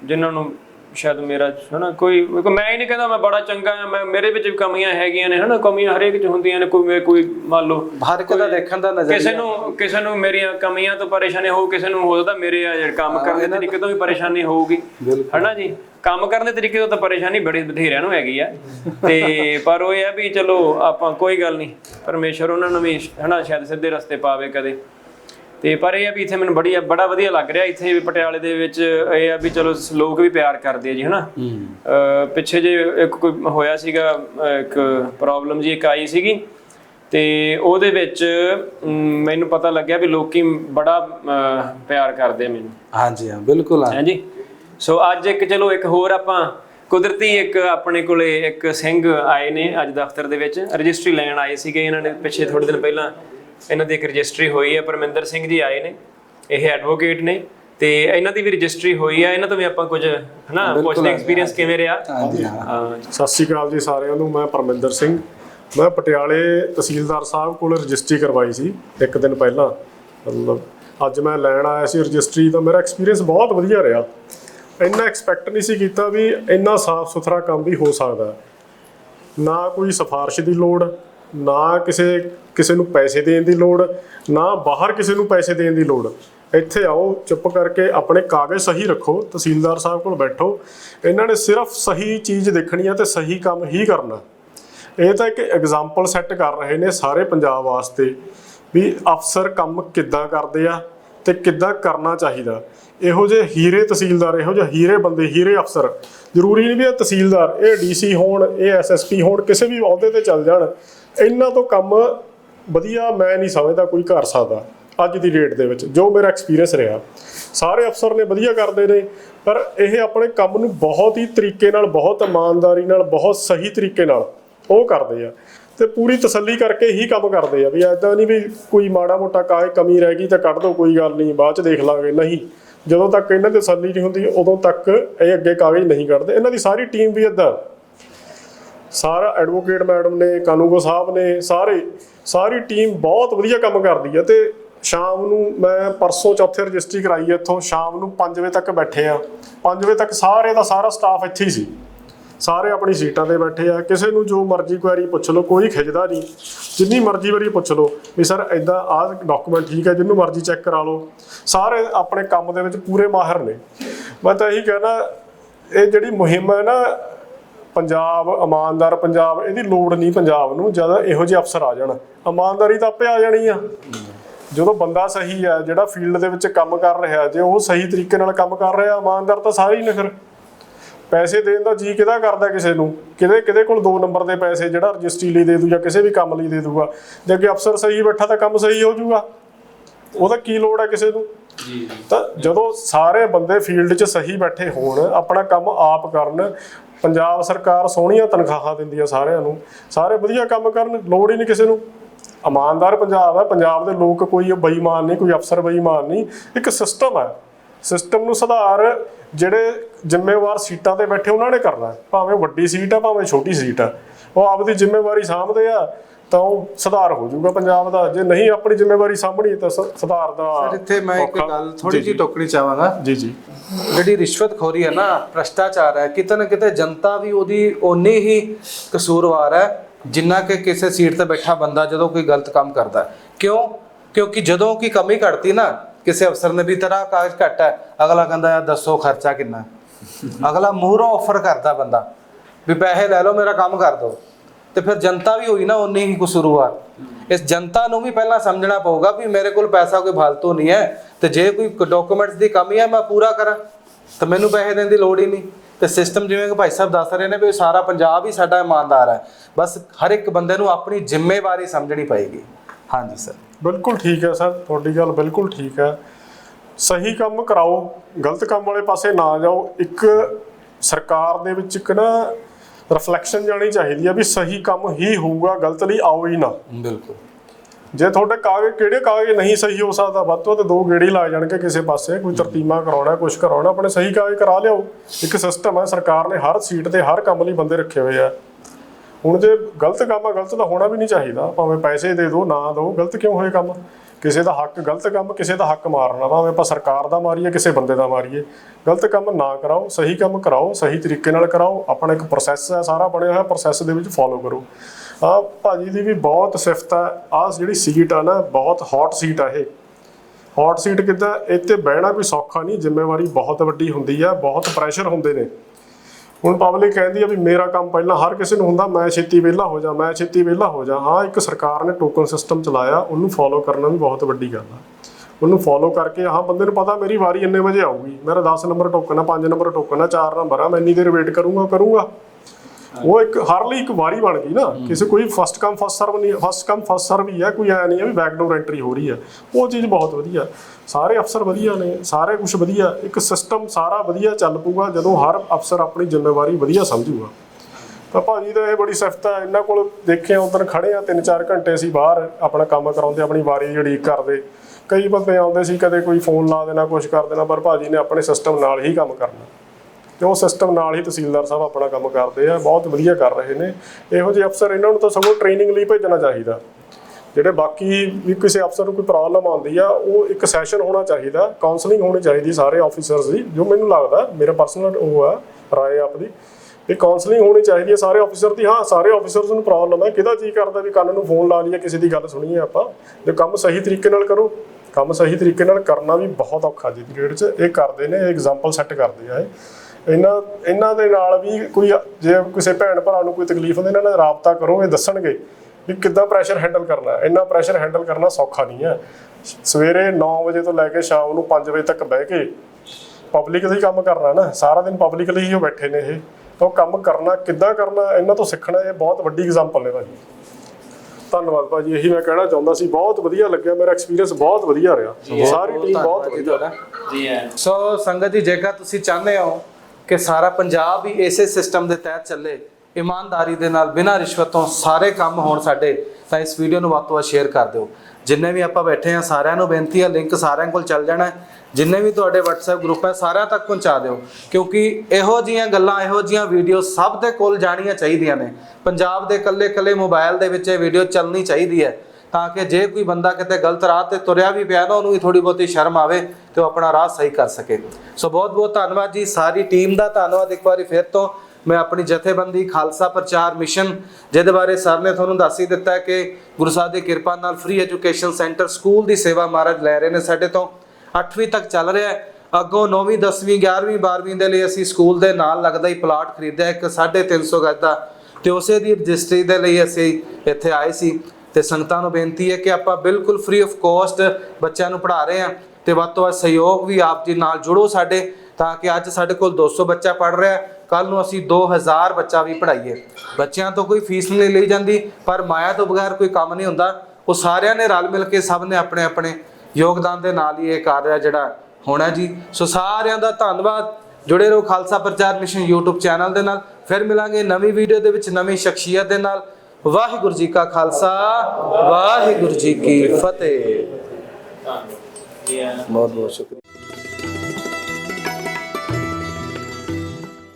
Speaker 3: ਜਿਨ੍ਹਾਂ ਨੂੰ ਸ਼ਾਇਦ ਮੇਰਾ ਹਨਾ ਕੋਈ ਮੈਂ ਹੀ ਨਹੀਂ ਕਹਿੰਦਾ ਮੈਂ ਬੜਾ ਚੰਗਾ ਆ ਮੈਂ ਮੇਰੇ ਵਿੱਚ ਵੀ ਕਮੀਆਂ ਹੈਗੀਆਂ ਨੇ ਹਨਾ ਕਮੀਆਂ ਹਰੇਕ ਚ ਹੁੰਦੀਆਂ ਨੇ ਕੋਈ ਕੋਈ ਮੰਨ ਲਓ
Speaker 2: ਹਰ ਇੱਕ ਦਾ ਦੇਖਣ ਦਾ ਨਜ਼ਰੀਆ।
Speaker 3: ਕਿਸੇ ਨੂੰ ਕਿਸੇ ਨੂੰ ਮੇਰੀਆਂ ਕਮੀਆਂ ਤੋਂ ਪਰੇਸ਼ਾਨੀ ਹੋਊ ਕਿਸੇ ਨੂੰ ਹੋ ਸਕਦਾ ਮੇਰੇ ਆ ਜਿਹੜੇ ਕੰਮ ਕਰਨ ਦੇ ਤਰੀਕੇ ਤੋਂ ਵੀ ਪਰੇਸ਼ਾਨੀ ਹੋਊਗੀ ਹਨਾ ਜੀ? ਕੰਮ ਕਰਨ ਦੇ ਤਰੀਕੇ ਤੋਂ ਤਾਂ ਪਰੇਸ਼ਾਨੀ ਬੜੀ ਬਥੇਰਿਆਂ ਨੂੰ ਹੈਗੀ ਆ। ਤੇ ਪਰ ਉਹ ਇਹ ਆ ਵੀ ਚਲੋ ਆਪਾਂ ਕੋਈ ਗੱਲ ਨਹੀਂ ਪਰਮੇਸ਼ਰ ਉਹਨਾਂ ਨੂੰ ਵੀ ਹਨਾ ਸ਼ਾਇਦ ਸਿੱਧੇ ਰਸਤੇ ਪਾਵੇ ਕਦੇ। ਤੇ ਪਰ ਇਹ ਆ ਵੀ ਇੱਥੇ ਮੈਨੂੰ ਬੜੀ ਬੜਾ ਵਧੀਆ ਲੱਗ ਰਿਹਾ ਇੱਥੇ ਵੀ ਪਟਿਆਲੇ ਦੇ ਵਿੱਚ ਇਹ ਆ ਵੀ ਚਲੋ ਲੋਕ ਵੀ ਪਿਆਰ ਕਰਦੇ ਆ ਜੀ ਹਨਾ? ਪਿੱਛੇ ਜੇ ਇੱਕ ਕੋਈ ਹੋਇਆ ਸੀਗਾ ਇੱਕ ਪ੍ਰੋਬਲਮ ਜੀ ਇੱਕ ਆਈ ਸੀਗੀ ਤੇ ਉਹਦੇ ਵਿੱਚ ਮੈਨੂੰ ਪਤਾ ਲੱਗਿਆ ਵੀ ਲੋਕੀ ਬੜਾ ਪਿਆਰ ਕਰਦੇ ਆ ਮੈਨੂੰ।
Speaker 2: ਹਾਂਜੀ ਹਾਂ ਬਿਲਕੁਲ
Speaker 3: ਹਾਂਜੀ? ਸੋ ਅੱਜ ਇੱਕ ਚਲੋ ਇੱਕ ਹੋਰ ਆਪਾਂ ਕੁਦਰਤੀ ਇੱਕ ਆਪਣੇ ਕੋਲੇ ਇੱਕ ਸਿੰਘ ਆਏ ਨੇ ਅੱਜ ਦਫ਼ਤਰ ਦੇ ਵਿੱਚ ਰਜਿਸਟਰੀ ਲੈਣ ਆਏ ਸੀਗੇ ਇਹਨਾਂ ਨੇ ਪਿੱਛੇ ਥੋੜੇ ਦਿਨ ਪਹਿਲਾਂ। ਇਹਨਾਂ ਦੀ ਇੱਕ ਰਜਿਸਟਰੀ ਹੋਈ ਹੈ ਪਰਮਿੰਦਰ ਸਿੰਘ ਜੀ ਆਏ ਨੇ ਇਹ ਐਡਵੋਕੇਟ ਨੇ ਤੇ ਇਹਨਾਂ ਦੀ ਵੀ ਰਜਿਸਟਰੀ ਹੋਈ ਹੈ ਇਹਨਾਂ ਤੋਂ ਵੀ ਆਪਾਂ ਕੁਝ ਹਨਾ ਪੁੱਛਦੇ ਐਕਸਪੀਰੀਅੰਸ ਕਿਵੇਂ ਰਿਹਾ?
Speaker 1: ਸਤਿ ਸ਼੍ਰੀ ਅਕਾਲ ਜੀ ਸਾਰਿਆਂ ਨੂੰ ਮੈਂ ਪਰਮਿੰਦਰ ਸਿੰਘ। ਮੈਂ ਪਟਿਆਲੇ ਤਹਿਸੀਲਦਾਰ ਸਾਹਿਬ ਕੋਲ ਰਜਿਸਟਰੀ ਕਰਵਾਈ ਸੀ ਇੱਕ ਦਿਨ ਪਹਿਲਾਂ। ਮਤਲਬ ਅੱਜ ਮੈਂ ਲੈਣ ਆਇਆ ਸੀ ਰਜਿਸਟਰੀ ਤਾਂ ਮੇਰਾ ਐਕਸਪੀਰੀਅੰਸ ਬਹੁਤ ਵਧੀਆ ਰਿਹਾ। ਇੰਨਾ ਐਕਸਪੈਕਟ ਨਹੀਂ ਸੀ ਕੀਤਾ ਵੀ ਇੰਨਾ ਸਾਫ਼ ਸੁਥਰਾ ਕੰਮ ਵੀ ਹੋ ਸਕਦਾ। ਨਾ ਕੋਈ ਸਿਫਾਰਿਸ਼ ਦੀ ਲੋੜ ਨਾ ਕਿਸੇ ਕਿਸੇ ਨੂੰ ਪੈਸੇ ਦੇਣ ਦੀ ਲੋੜ, ਨਾ ਬਾਹਰ ਕਿਸੇ ਨੂੰ ਪੈਸੇ ਦੇਣ ਦੀ ਲੋੜ। ਇੱਥੇ ਆਓ, ਚੁੱਪ ਕਰਕੇ ਆਪਣੇ ਕਾਗਜ਼ ਸਹੀ ਰੱਖੋ, ਤਹਿਸੀਲਦਾਰ ਸਾਹਿਬ ਕੋਲ ਬੈਠੋ। ਇਹਨਾਂ ਨੇ ਸਿਰਫ ਸਹੀ ਚੀਜ਼ ਦੇਖਣੀ ਹੈ ਤੇ ਸਹੀ ਕੰਮ ਹੀ ਕਰਨਾ। ਇਹ ਤਾਂ ਇੱਕ ਐਗਜ਼ਾਮਪਲ ਸੈੱਟ ਕਰ ਰਹੇ ਨੇ ਸਾਰੇ ਪੰਜਾਬ ਵਾਸਤੇ ਵੀ ਅਫਸਰ ਕੰਮ ਕਿੱਦਾਂ ਕਰਦੇ ਆ ਤੇ ਕਿੱਦਾਂ ਕਰਨਾ ਚਾਹੀਦਾ। ਇਹੋ ਜਿਹੇ ਹੀਰੇ ਤਹਿਸੀਲਦਾਰ, ਇਹੋ ਜਿਹੇ ਹੀਰੇ ਬੰਦੇ, ਹੀਰੇ ਅਫਸਰ ਜ਼ਰੂਰੀ ਨਹੀਂ ਵੀ ਇਹ ਤਹਿਸੀਲਦਾਰ, ਇਹ ਡੀਸੀ ਹੋਣ, ਇਹ ਐਸਐਸਪੀ ਹੋਣ, ਕਿਸੇ ਵੀ ਅਹੁਦੇ ਤੇ ਚੱਲ ਜਾਣ। ਇਹਨਾਂ ਤੋਂ ਕੰਮ ਵਧੀਆ ਮੈਂ ਨਹੀਂ ਸਮਝਦਾ ਕੋਈ ਕਰ ਸਕਦਾ ਅੱਜ ਦੀ ਡੇਟ ਦੇ ਵਿੱਚ, ਜੋ ਮੇਰਾ ਐਕਸਪੀਰੀਅੰਸ ਰਿਹਾ। ਸਾਰੇ ਅਫਸਰ ਨੇ ਵਧੀਆ ਕਰਦੇ ਨੇ, ਪਰ ਇਹ ਆਪਣੇ ਕੰਮ ਨੂੰ ਬਹੁਤ ਹੀ ਤਰੀਕੇ ਨਾਲ, ਬਹੁਤ ਇਮਾਨਦਾਰੀ ਨਾਲ, ਬਹੁਤ ਸਹੀ ਤਰੀਕੇ ਨਾਲ ਉਹ ਕਰਦੇ ਆ। ਤੇ ਪੂਰੀ ਤਸੱਲੀ ਕਰਕੇ ਹੀ ਕੰਮ ਕਰਦੇ ਆ ਵੀ ਐਦਾਂ ਨਹੀਂ ਵੀ ਕੋਈ ਮਾੜਾ ਮੋਟਾ ਕਾਹੇ ਕਮੀ ਰਹਿ ਗਈ ਤਾਂ ਕੱਢ ਦੋ, ਕੋਈ ਗੱਲ ਨਹੀਂ, ਬਾਅਦ ਚ ਦੇਖ ਲਾਂਗੇ। ਨਹੀਂ, ਜਦੋਂ ਤੱਕ ਇਹਨਾਂ ਦੀ ਤਸੱਲੀ ਨਹੀਂ ਹੁੰਦੀ, ਉਦੋਂ ਤੱਕ ਇਹ ਅੱਗੇ ਕਾਗਜ਼ ਨਹੀਂ ਕੱਢਦੇ। ਇਹਨਾਂ ਦੀ ਸਾਰੀ ਟੀਮ ਵੀ ਏਦਾਂ। ਸਾਰਾ ਐਡਵੋਕੇਟ ਮੈਡਮ ਨੇ, ਕਾਨੂੰਗੋ ਸਾਹਿਬ ਨੇ, ਸਾਰੇ, ਸਾਰੀ ਟੀਮ ਬਹੁਤ ਵਧੀਆ ਕੰਮ ਕਰਦੀ ਹੈ ਤੇ ਸ਼ਾਮ ਨੂੰ ਮੈਂ ਪਰਸੋਂ ਚੌਥੇ ਰਜਿਸਟਰੀ ਕਰਾਈ ਹੈ ਇੱਥੋਂ, ਸ਼ਾਮ ਨੂੰ 5 ਵਜੇ ਤੱਕ ਬੈਠੇ ਆ। 5 ਵਜੇ ਤੱਕ ਸਾਰੇ ਦਾ ਸਾਰਾ ਸਟਾਫ ਇੱਥੇ ਹੀ ਸੀ। ਸਾਰੇ ਆਪਣੀ ਸੀਟਾਂ ਤੇ ਬੈਠੇ ਆ। ਕਿਸੇ ਨੂੰ ਜੋ ਮਰਜ਼ੀ ਕੁਐਰੀ ਪੁੱਛ ਲਓ, ਕੋਈ ਖਿਜਦਾ ਨਹੀਂ। ਜਿੰਨੀ ਮਰਜ਼ੀ ਵਾਰੀ ਪੁੱਛ ਲਓ, ਵੀ ਸਰ ਐਦਾਂ ਆਹ ਡਾਕੂਮੈਂਟ ਠੀਕ ਹੈ ਜਿੰਨੂੰ ਮਰਜ਼ੀ ਚੈੱਕ ਕਰਾ ਲਓ। ਸਾਰੇ ਆਪਣੇ ਕੰਮ ਦੇ ਵਿੱਚ ਪੂਰੇ ਮਾਹਿਰ ਨੇ। ਮੈਂ ਤਾਂ ਇਹੀ ਕਹਿਣਾ, ਇਹ ਜਿਹੜੀ ਮੁਹਿੰਮ ਹੈ ਨਾ ਪੰਜਾਬ ਇਮਾਨਦਾਰ ਪੰਜਾਬ ਇਹਦੀ ਲੋੜ ਨਹੀਂ ਪੰਜਾਬ ਨੂੰ ਜਦ ਇਹੋ ਜਿਹੇ ਅਫਸਰ ਆ ਜਾਣ। ਇਮਾਨਦਾਰੀ ਤਾਂ ਆਪੇ ਆ ਜਾਣੀ ਆ। ਜਦੋਂ ਬੰਦਾ ਸਹੀ ਹੈ ਜਿਹੜਾ ਫੀਲਡ ਦੇ ਵਿੱਚ ਕੰਮ ਕਰ ਰਿਹਾ ਜੇ ਉਹ ਸਹੀ ਤਰੀਕੇ ਨਾਲ ਕੰਮ ਕਰ ਰਿਹਾ ਇਮਾਨਦਾਰ ਤਾਂ ਸਾਰੇ ਹੀ ਨੇ ਫਿਰ। ਪੈਸੇ ਦੇਣ ਦਾ ਜੀ ਕਿਹਦਾ ਕਰਦਾ ਕਿਸੇ ਨੂੰ? ਕਿਹਦੇ ਕਿਹਦੇ ਕੋਲ 2 ਨੰਬਰ ਦੇ ਪੈਸੇ ਜਿਹੜਾ ਰਜਿਸਟਰੀ ਲਈ ਦੇ ਦੂ ਜਾਂ ਕਿਸੇ ਵੀ ਕੰਮ ਲਈ ਦੇ ਦੂਗਾ? ਜੇ ਅੱਗੇ ਅਫਸਰ ਸਹੀ ਬੈਠਾ ਤਾਂ ਕੰਮ ਸਹੀ ਹੋ ਜਾਊਗਾ। ਉਹਦਾ ਕੀ ਲੋੜ ਹੈ ਕਿਸੇ ਨੂੰ? ਤਾਂ ਜਦੋਂ ਸਾਰੇ ਬੰਦੇ ਫੀਲਡ 'ਚ ਸਹੀ ਬੈਠੇ ਹੋਣ ਆਪਣਾ ਕੰਮ ਆਪ ਕਰਨ ਪੰਜਾਬ ਸਰਕਾਰ ਸੋਹਣੀਆਂ ਤਨਖਾਹਾਂ ਦਿੰਦੀ ਆ ਸਾਰਿਆਂ ਨੂੰ। ਸਾਰੇ ਵਧੀਆ ਕੰਮ ਕਰਨ, ਲੋੜ ਹੀ ਨਹੀਂ ਕਿਸੇ ਨੂੰ। ਇਮਾਨਦਾਰ ਪੰਜਾਬ ਹੈ ਪੰਜਾਬ ਦੇ ਲੋਕ ਕੋਈ ਬੇਈਮਾਨ ਨਹੀਂ, ਕੋਈ ਅਫਸਰ ਬੇਈਮਾਨ ਨਹੀਂ। ਇੱਕ ਸਿਸਟਮ ਹੈ ਸਿਸਟਮ ਨੂੰ ਸੁਧਾਰ ਜਿਹੜੇ ਜ਼ਿੰਮੇਵਾਰ ਸੀਟਾਂ ਤੇ ਬੈਠੇ ਉਹਨਾਂ ਨੇ ਕਰਨਾ। ਭਾਵੇਂ ਵੱਡੀ ਸੀਟ ਆ, ਭਾਵੇਂ ਛੋਟੀ ਸੀਟ ਆ। ਉਹ ਆਪਦੀ ਜ਼ਿੰਮੇਵਾਰੀ ਸਾਂਭਦੇ ਆ। ਤਾਂ ਉਹ ਸੁਧਾਰ ਹੋ ਜਾਊਗਾ ਪੰਜਾਬ ਦਾ ਜੇ ਨਹੀਂ ਆਪਣੀ ਜ਼ਿੰਮੇਵਾਰੀ ਸਾਂਭਣੀ ਤਾਂ ਸੁਧਾਰ ਦਾ
Speaker 2: ਸਰ ਇੱਥੇ ਮੈਂ ਇੱਕ ਗੱਲ ਥੋੜੀ
Speaker 1: ਜੀ,
Speaker 2: ਜਿਹੀ। ਟੋਕਣੀ ਚਾਹਾਂਗਾ
Speaker 1: ਜੀ ਜੀ
Speaker 2: ਜਿਹੜੀ ਰਿਸ਼ਵਤਖੋਰੀ ਹੈ ਨਾ ਭ੍ਰਸ਼ਟਾਚਾਰ ਹੈ ਕਿਤੇ ਨਾ ਕਿਤੇ ਜਨਤਾ ਵੀ ਉਹਦੀ ਓਨੀ ਹੀ ਕਸੂਰਵਾਰ ਹੈ ਜਿੰਨਾ ਕਿ ਕਿਸੇ ਸੀਟ ਤੇ ਬੈਠਾ ਬੰਦਾ ਜਦੋਂ ਕੋਈ ਗਲਤ ਕੰਮ ਕਰਦਾ। ਕਿਉਂ ਕਿਉਂਕਿ ਜਦੋਂ ਕੀ ਕਮੀ ਘਟਦੀ ਨਾ ਕਿਸੇ ਅਫਸਰ ਨੇ ਵੀ ਤੇਰਾ ਕਾਗਜ਼ ਘੱਟ ਹੈ ਅਗਲਾ ਕਹਿੰਦਾ ਯਾਰ ਦੱਸੋ ਖਰਚਾ ਕਿੰਨਾ? ਅਗਲਾ ਮੂਹਰੋਂ ਆਫਰ ਕਰਦਾ ਬੰਦਾ ਵੀ ਪੈਸੇ ਲੈ ਲਓ ਮੇਰਾ ਕੰਮ ਕਰ ਦਿਓ ਤੇ ਫਿਰ ਜਨਤਾ ਵੀ ਹੋਈ ਨਾ ਉਨੀ ਹੀ ਕਸੂਰਵਾਰ ਇਸ ਜਨਤਾ ਨੂੰ ਵੀ ਪਹਿਲਾਂ ਸਮਝਣਾ ਪਊਗਾ ਵੀ ਮੇਰੇ ਕੋਲ ਪੈਸਾ ਕੋਈ ਫालतू ਨਹੀਂ ਹੈ ਤੇ ਜੇ ਕੋਈ ਡਾਕੂਮੈਂਟਸ ਦੀ ਕਮੀ ਹੈ ਮੈਂ ਪੂਰਾ ਕਰਾਂ, ਤਾਂ ਮੈਨੂੰ ਪੈਸੇ ਦੇਣ ਦੀ ਲੋੜ ਹੀ ਨਹੀਂ। ਤੇ ਸਿਸਟਮ ਜਿਵੇਂ ਕਿ ਭਾਈ ਸਾਹਿਬ ਦੱਸ ਰਹੇ ਨੇ ਵੀ ਸਾਰਾ ਪੰਜਾਬ ਹੀ ਸਾਡਾ ਇਮਾਨਦਾਰ ਹੈ। ਬਸ ਹਰ ਇੱਕ ਬੰਦੇ ਨੂੰ ਆਪਣੀ ਜ਼ਿੰਮੇਵਾਰੀ ਸਮਝਣੀ ਪਏਗੀ। ਹਾਂਜੀ ਸਰ
Speaker 1: ਬਿਲਕੁਲ ਠੀਕ ਹੈ ਸਰ ਤੁਹਾਡੀ ਗੱਲ ਬਿਲਕੁਲ ਠੀਕ ਹੈ। ਸਹੀ ਕੰਮ ਕਰਾਓ, ਗਲਤ ਕੰਮ ਵਾਲੇ ਪਾਸੇ ਨਾ ਜਾਓ। ਇੱਕ ਸਰਕਾਰ ਦੇ ਵਿੱਚ ਇੱਕ ਨਾ ਰਿਫਲੈਕਸ਼ਨ ਜਾਣੀ ਚਾਹੀਦੀ ਹੈ ਵੀ ਸਹੀ ਕੰਮ ਹੀ ਹੋਊਗਾ ਗਲਤ ਲਈ ਆਓ ਹੀ ਨਾ।
Speaker 2: ਬਿਲਕੁਲ।
Speaker 1: ਜੇ ਤੁਹਾਡੇ ਕਾਗਜ਼ ਕਿਹੜੇ ਕਾਗਜ਼ ਨਹੀਂ ਸਹੀ ਹੋ ਸਕਦਾ ਵੱਧ ਤੋਂ ਵੱਧ ਦੋ ਗੇੜੇ ਲਾ ਜਾਣਗੇ ਕਿਸੇ ਪਾਸੇ ਕੋਈ ਤਰਤੀਮਾ ਕਰਾਉਣਾ ਕੁਝ ਕਰਾਉਣਾ ਆਪਣੇ ਸਹੀ ਕਾਗਜ਼ ਕਰਾ ਲਿਆਓ। ਇੱਕ ਸਿਸਟਮ ਹੈ ਸਰਕਾਰ ਨੇ ਹਰ ਸੀਟ ਤੇ ਹਰ ਕੰਮ ਲਈ ਬੰਦੇ ਰੱਖੇ ਹੋਏ ਆ। ਹੁਣ ਜੇ ਗਲਤ ਕੰਮ ਆ ਗਲਤ ਤਾਂ ਹੋਣਾ ਵੀ ਨਹੀਂ ਚਾਹੀਦਾ ਭਾਵੇਂ ਪੈਸੇ ਦੇ ਦਿਓ ਨਾ ਦਿਓ ਗਲਤ ਕਿਉਂ ਹੋਏ ਕੰਮ? ਕਿਸੇ ਦਾ ਹੱਕ ਗਲਤ ਕੰਮ ਕਿਸੇ ਦਾ ਹੱਕ ਮਾਰਨਾ, ਭਾਵੇਂ ਆਪਾਂ ਸਰਕਾਰ ਦਾ ਮਾਰੀਏ, ਕਿਸੇ ਬੰਦੇ ਦਾ ਮਾਰੀਏ। ਗਲਤ ਕੰਮ ਨਾ ਕਰਾਓ, ਸਹੀ ਕੰਮ ਕਰਾਓ, ਸਹੀ ਤਰੀਕੇ ਨਾਲ ਕਰਾਓ। ਆਪਣਾ ਇੱਕ ਪ੍ਰੋਸੈਸ ਹੈ, ਸਾਰਾ ਬਣਿਆ ਹੋਇਆ ਪ੍ਰੋਸੈਸ ਦੇ ਵਿੱਚ ਫੋਲੋ ਕਰੋ। ਆ ਭਾਜੀ ਦੀ ਵੀ ਬਹੁਤ ਸਿਫਤ ਹੈ। ਆਹ ਜਿਹੜੀ ਸੀਟ ਆ ਨਾ, ਬਹੁਤ ਹੌਟ ਸੀਟ ਆ ਇਹ। ਹੌਟ ਸੀਟ ਕਿੱਦਾਂ? ਇੱਥੇ ਬਹਿਣਾ ਵੀ ਸੌਖਾ ਨਹੀਂ, ਜ਼ਿੰਮੇਵਾਰੀ ਬਹੁਤ ਵੱਡੀ ਹੁੰਦੀ ਆ, ਬਹੁਤ ਪ੍ਰੈਸ਼ਰ ਹੁੰਦੇ ਨੇ। ਹੁਣ ਪਬਲਿਕ ਕਹਿੰਦੀ ਆ ਵੀ ਮੇਰਾ ਕੰਮ ਪਹਿਲਾਂ ਹਰ ਕਿਸੇ ਨੂੰ ਹੁੰਦਾ, ਮੈਂ ਛੇਤੀ ਵਿਹਲਾ ਹੋ ਜਾ, ਮੈਂ ਛੇਤੀ ਵਿਹਲਾ ਹੋ ਜਾ। ਹਾਂ, ਇੱਕ ਸਰਕਾਰ ਨੇ ਟੋਕਨ ਸਿਸਟਮ ਚਲਾਇਆ, ਉਹਨੂੰ ਫੋਲੋ ਕਰਨਾ ਵੀ ਬਹੁਤ ਵੱਡੀ ਗੱਲ ਆ। ਉਹਨੂੰ ਫੋਲੋ ਕਰਕੇ, ਹਾਂ, ਬੰਦੇ ਨੂੰ ਪਤਾ ਮੇਰੀ ਵਾਰੀ ਇੰਨੇ ਵਜੇ ਆਊਗੀ। ਮੇਰਾ 10 ਨੰਬਰ ਟੋਕਨ ਆ 5 ਨੰਬਰ ਟੋਕਨ ਆ 4 ਨੰਬਰ ਆ, ਮੈਂ ਇੰਨੀ ਦੇਰ ਵੇਟ ਕਰੂੰਗਾ ਕਰੂੰਗਾ। ਉਹ ਇੱਕ ਹਰ ਲਈ ਇੱਕ ਵਾਰੀ ਬਣ ਗਈ ਨਾ। ਕਿਸੇ ਕੋਈ ਫਸਟ ਕਮ ਫਸਟ ਸਰਵ ਨਹੀਂ ਫਸਟ ਕਮ ਫਸਟ ਸਰਵ ਹੀ ਹੈ ਕੋਈ ਐ ਨਹੀਂ ਹੈ ਵੀ ਬੈਕਡੋਰ ਐਂਟਰੀ ਹੋ ਰਹੀ ਹੈ। ਉਹ ਚੀਜ਼ ਬਹੁਤ ਵਧੀਆ। ਸਾਰੇ ਅਫਸਰ ਵਧੀਆ ਨੇ ਸਾਰੇ ਕੁਝ ਵਧੀਆ। ਇੱਕ ਸਿਸਟਮ ਸਾਰਾ ਵਧੀਆ ਚੱਲ ਪੂਗਾ ਜਦੋਂ ਹਰ ਅਫਸਰ ਆਪਣੀ ਜ਼ਿੰਮੇਵਾਰੀ ਵਧੀਆ ਸਮਝੂਗਾ। ਤਾਂ ਭਾਜੀ ਦਾ ਇਹ ਬੜੀ ਸਿਫਤ ਹੈ ਇਹਨਾਂ ਕੋਲ ਦੇਖਿਆ ਉਦੋਂ ਖੜੇ ਆ 3-4 ਘੰਟੇ ਸੀ ਬਾਹਰ ਆਪਣਾ ਕੰਮ ਕਰਾਉਂਦੇ ਆਪਣੀ ਵਾਰੀ ਜਿਹੜੀ ਕਰਦੇ। ਕਈ ਬੰਦੇ ਆਉਂਦੇ ਸੀ ਕਦੇ ਕੋਈ ਫੋਨ ਲਾ ਦੇਣਾ ਕੁਝ ਕਰ ਦੇਣਾ ਪਰ ਭਾਜੀ ਨੇ ਆਪਣੇ ਸਿਸਟਮ ਨਾਲ ਹੀ ਕੰਮ ਕਰਨਾ। ਤੇ ਉਹ ਸਿਸਟਮ ਨਾਲ ਹੀ ਤਹਿਸੀਲਦਾਰ ਸਾਹਿਬ ਆਪਣਾ ਕੰਮ ਕਰਦੇ ਆ, ਬਹੁਤ ਵਧੀਆ ਕਰ ਰਹੇ ਨੇ। ਇਹੋ ਜਿਹੇ ਅਫਸਰ ਇਹਨਾਂ ਨੂੰ ਤਾਂ ਸਗੋਂ ਟ੍ਰੇਨਿੰਗ ਲਈ ਭੇਜਣਾ ਚਾਹੀਦਾ। ਜਿਹੜੇ ਬਾਕੀ ਵੀ ਕਿਸੇ ਅਫਸਰ ਨੂੰ ਕੋਈ ਪ੍ਰੋਬਲਮ ਆਉਂਦੀ ਆ, ਉਹ ਇੱਕ ਸੈਸ਼ਨ ਹੋਣਾ ਚਾਹੀਦਾ ਕਾਉਂਸਲਿੰਗ ਹੋਣੀ ਚਾਹੀਦੀ ਸਾਰੇ ਆਫੀਸਰਸ ਦੀ, ਜੋ ਮੈਨੂੰ ਲੱਗਦਾ, ਮੇਰਾ ਪਰਸਨਲ ਉਹ ਆ, ਰਾਏ ਆਪਦੀ ਇਹ ਕਾਉਂਸਲਿੰਗ ਹੋਣੀ ਚਾਹੀਦੀ ਹੈ ਸਾਰੇ ਆਫੀਸਰ ਦੀ। ਹਾਂ, ਸਾਰੇ ਆਫੀਸਰਸ ਨੂੰ ਪ੍ਰੋਬਲਮ ਹੈ ਕਿਹਦਾ ਜੀ ਕਰਦਾ ਵੀ ਕੰਨ ਨੂੰ ਫੋਨ ਲਾ ਲਈਏ, ਕਿਸੇ ਦੀ ਗੱਲ ਸੁਣੀਏ ਆਪਾਂ। ਜੇ ਕੰਮ ਸਹੀ ਤਰੀਕੇ ਨਾਲ ਕਰੋ, ਕੰਮ ਸਹੀ ਤਰੀਕੇ ਨਾਲ ਕਰਨਾ ਵੀ ਬਹੁਤ ਔਖਾ ਜੀ ਦੀ ਡੇਟ 'ਚ। ਇਹ ਕਰਦੇ ਨੇ, ਇਹ ਐਗਜ਼ਾਮਪਲ ਸੈੱਟ ਕਰਦੇ ਆ ਇਹ। ਇਹਨਾਂ ਇਹਨਾਂ ਦੇ ਨਾਲ ਵੀ ਕੋਈ ਜੇ ਕਿਸੇ ਭੈਣ ਭਰਾ ਨੂੰ ਕੋਈ ਤਕਲੀਫ ਹੁੰਦੀ ਇਹਨਾਂ ਨਾਲ ਰਾਬਤਾ ਕਰੋ ਇਹ ਦੱਸਣਗੇ ਵੀ ਕਿੱਦਾਂ ਪ੍ਰੈਸ਼ਰ ਹੈਂਡਲ ਕਰਨਾ ਹੈ। ਇੰਨਾ ਪ੍ਰੈਸ਼ਰ ਹੈਂਡਲ ਕਰਨਾ ਸੌਖਾ ਨਹੀਂ ਹੈ। ਸਵੇਰੇ 9 ਵਜੇ ਤੋਂ ਲੈ ਕੇ ਸ਼ਾਮ ਨੂੰ 5 ਵਜੇ ਤੱਕ ਬਹਿ ਕੇ ਪਬਲਿਕ ਹੀ ਕੰਮ ਕਰਨਾ ਨਾ। ਸਾਰਾ ਦਿਨ ਪਬਲਿਕ ਲਈ ਹੀ ਉਹ ਬੈਠੇ ਨੇ ਇਹ। ਤਾਂ ਉਹ ਕੰਮ ਕਰਨਾ ਕਿੱਦਾਂ ਕਰਨਾ ਇਹਨਾਂ ਤੋਂ ਸਿੱਖਣਾ ਇਹ ਬਹੁਤ ਵੱਡੀ ਐਗਜ਼ਾਮਪਲ ਨੇ ਭਾਜੀ। ਧੰਨਵਾਦ ਭਾਜੀ। ਇਹੀ ਮੈਂ ਕਹਿਣਾ ਚਾਹੁੰਦਾ ਸੀ ਬਹੁਤ ਵਧੀਆ ਲੱਗਿਆ ਮੇਰਾ ਐਕਸਪੀਰੀਅੰਸ ਬਹੁਤ ਵਧੀਆ ਰਿਹਾ। ਸਾਰੀ ਟੀਮ ਬਹੁਤ ਵਧੀਆ।
Speaker 3: ਜੀ। ਹੈ
Speaker 2: ਸੋ ਸੰਗਤ ਜੀ ਜੇਕਰ ਤੁਸੀਂ ਚਾਹੁੰਦੇ ਹੋ ਕਿ ਸਾਰਾ ਪੰਜਾਬ ਹੀ ਇਸੇ ਸਿਸਟਮ ਦੇ ਤਹਿਤ ਚੱਲੇ। ਇਮਾਨਦਾਰੀ ਦੇ ਨਾਲ ਬਿਨਾਂ ਰਿਸ਼ਵਤ ਤੋਂ ਸਾਰੇ ਕੰਮ ਹੋਣ ਸਾਡੇ, ਤਾਂ ਇਸ ਵੀਡੀਓ ਨੂੰ ਵੱਧ ਤੋਂ ਵੱਧ ਸ਼ੇਅਰ ਕਰ ਦਿਓ। ਜਿੰਨੇ ਵੀ ਆਪਾਂ ਬੈਠੇ ਆ ਸਾਰਿਆਂ ਨੂੰ ਬੇਨਤੀ ਆ ਲਿੰਕ ਸਾਰਿਆਂ ਕੋਲ ਚੱਲ ਜਾਣਾ ਜਿੰਨੇ ਵੀ ਤੁਹਾਡੇ WhatsApp ਗਰੁੱਪ ਹੈ, ਸਾਰਿਆਂ ਤੱਕ ਪਹੁੰਚਾ ਦਿਓ। ਕਿਉਂਕਿ ਇਹੋ ਜੀਆਂ ਗੱਲਾਂ, ਇਹੋ ਜੀਆਂ ਵੀਡੀਓ ਸਭ ਦੇ ਕੋਲ ਜਾਣੀਆਂ ਚਾਹੀਦੀਆਂ ਨੇ। ਪੰਜਾਬ ਦੇ ਕੱਲੇ ਕੱਲੇ ਮੋਬਾਈਲ ਦੇ ਵਿੱਚ ਇਹ ਵੀਡੀਓ ਚੱਲਣੀ ਚਾਹੀਦੀ ਹੈ। ਤਾਂ ਕਿ ਜੇ ਕੋਈ ਬੰਦਾ ਕਿਤੇ ਗਲਤ ਰਾਹ ਤੇ ਤੁਰਿਆ ਵੀ ਪਿਆ ਨਾ, ਉਹਨੂੰ ਵੀ ਥੋੜੀ ਬਹੁਤੀ ਸ਼ਰਮ ਆਵੇ ਤੇ ਉਹ ਆਪਣਾ ਰਾਹ ਸਹੀ ਕਰ ਸਕੇ। ਸੋ ਬਹੁਤ ਬਹੁਤ ਧੰਨਵਾਦ ਜੀ, ਸਾਰੀ ਟੀਮ ਦਾ ਧੰਨਵਾਦ ਇੱਕ ਵਾਰੀ ਫਿਰ ਤੋਂ। ਮੈਂ ਆਪਣੀ ਜਥੇਬੰਦੀ ਖਾਲਸਾ ਪ੍ਰਚਾਰ ਮਿਸ਼ਨ, ਜਿਹਦੇ ਬਾਰੇ ਸਰ ਨੇ ਤੁਹਾਨੂੰ ਦੱਸ ਹੀ ਦਿੱਤਾ ਕਿ ਗੁਰੂ ਸਾਹਿਬ ਦੀ ਕਿਰਪਾ ਨਾਲ ਫ੍ਰੀ ਐਜੂਕੇਸ਼ਨ ਸੈਂਟਰ ਸਕੂਲ ਦੀ ਸੇਵਾ ਮਹਾਰਾਜ ਲੈ ਰਹੇ ਨੇ ਸਾਡੇ ਤੋਂ। 8ਵੀਂ ਤੱਕ ਚੱਲ ਰਿਹਾ ਹੈ। ਅੱਗੋਂ 9ਵੀਂ 10ਵੀਂ 11ਵੀਂ 12ਵੀਂ ਦੇ ਲਈ ਅਸੀਂ ਸਕੂਲ ਦੇ ਨਾਲ ਲੱਗਦਾ ਹੀ ਪਲਾਟ ਖਰੀਦਿਆ, ਇੱਕ 350 ਗਜ ਦਾ। ਤੇ ਉਸੇ ਦੀ ਰਜਿਸਟਰੀ ਦੇ ਲਈ ਅਸੀਂ ਇੱਥੇ ਆਏ ਸੀ। ਤੇ ਸੰਗਤਾਂ ਨੂੰ ਬੇਨਤੀ ਹੈ ਕਿ ਆਪਾਂ ਬਿਲਕੁਲ ਫ੍ਰੀ ਆਫ ਕਾਸਟ ਬੱਚਿਆਂ ਨੂੰ ਪੜ੍ਹਾ ਰਹੇ ਹਾਂ ਤੇ ਵੱਧ ਤੋਂ ਵੱਧ ਸਹਿਯੋਗ ਵੀ ਆਪ ਜੀ ਨਾਲ ਜੁੜੋ ਸਾਡੇ, ਤਾਂ ਕਿ ਅੱਜ ਸਾਡੇ ਕੋਲ 200 ਬੱਚਾ ਪੜ ਰਿਹਾ ਹੈ ਕੱਲ ਨੂੰ ਅਸੀਂ 2000 ਬੱਚਾ ਵੀ ਪੜ੍ਹਾਈਏ। ਬੱਚਿਆਂ ਤੋਂ ਕੋਈ ਫੀਸ ਨਹੀਂ ਲਈ ਜਾਂਦੀ, ਪਰ ਮਾਇਆ ਤੋਂ ਬਗੈਰ ਕੋਈ ਕੰਮ ਨਹੀਂ ਹੁੰਦਾ। ਉਹ ਸਾਰਿਆਂ ਨੇ ਰਲ ਮਿਲ ਕੇ ਸਭ ਨੇ ਆਪਣੇ ਆਪਣੇ ਯੋਗਦਾਨ ਦੇ ਨਾਲ ਹੀ ਇਹ ਕਾਰਜ ਜਿਹੜਾ ਹੋਣਾ ਜੀ। ਸੋ ਸਾਰਿਆਂ ਦਾ ਧੰਨਵਾਦ। ਜੁੜੇ ਰਹੋ ਖਾਲਸਾ ਪ੍ਰਚਾਰ ਮਿਸ਼ਨ YouTube ਚੈਨਲ ਦੇ ਨਾਲ। ਫਿਰ ਮਿਲਾਂਗੇ ਨਵੀਂ ਵੀਡੀਓ ਦੇ ਵਿੱਚ ਨਵੀਂ ਸ਼ਖਸੀਅਤ ਦੇ ਨਾਲ। ਵਾਹਿਗੁਰੂ ਜੀ ਕਾ ਖਾਲਸਾ ਵਾਹਿਗੁਰੂ ਜੀ ਕੀ ਫਤਿਹ। ਬਹੁਤ ਬਹੁਤ ਸ਼ੁਕਰੀਆ।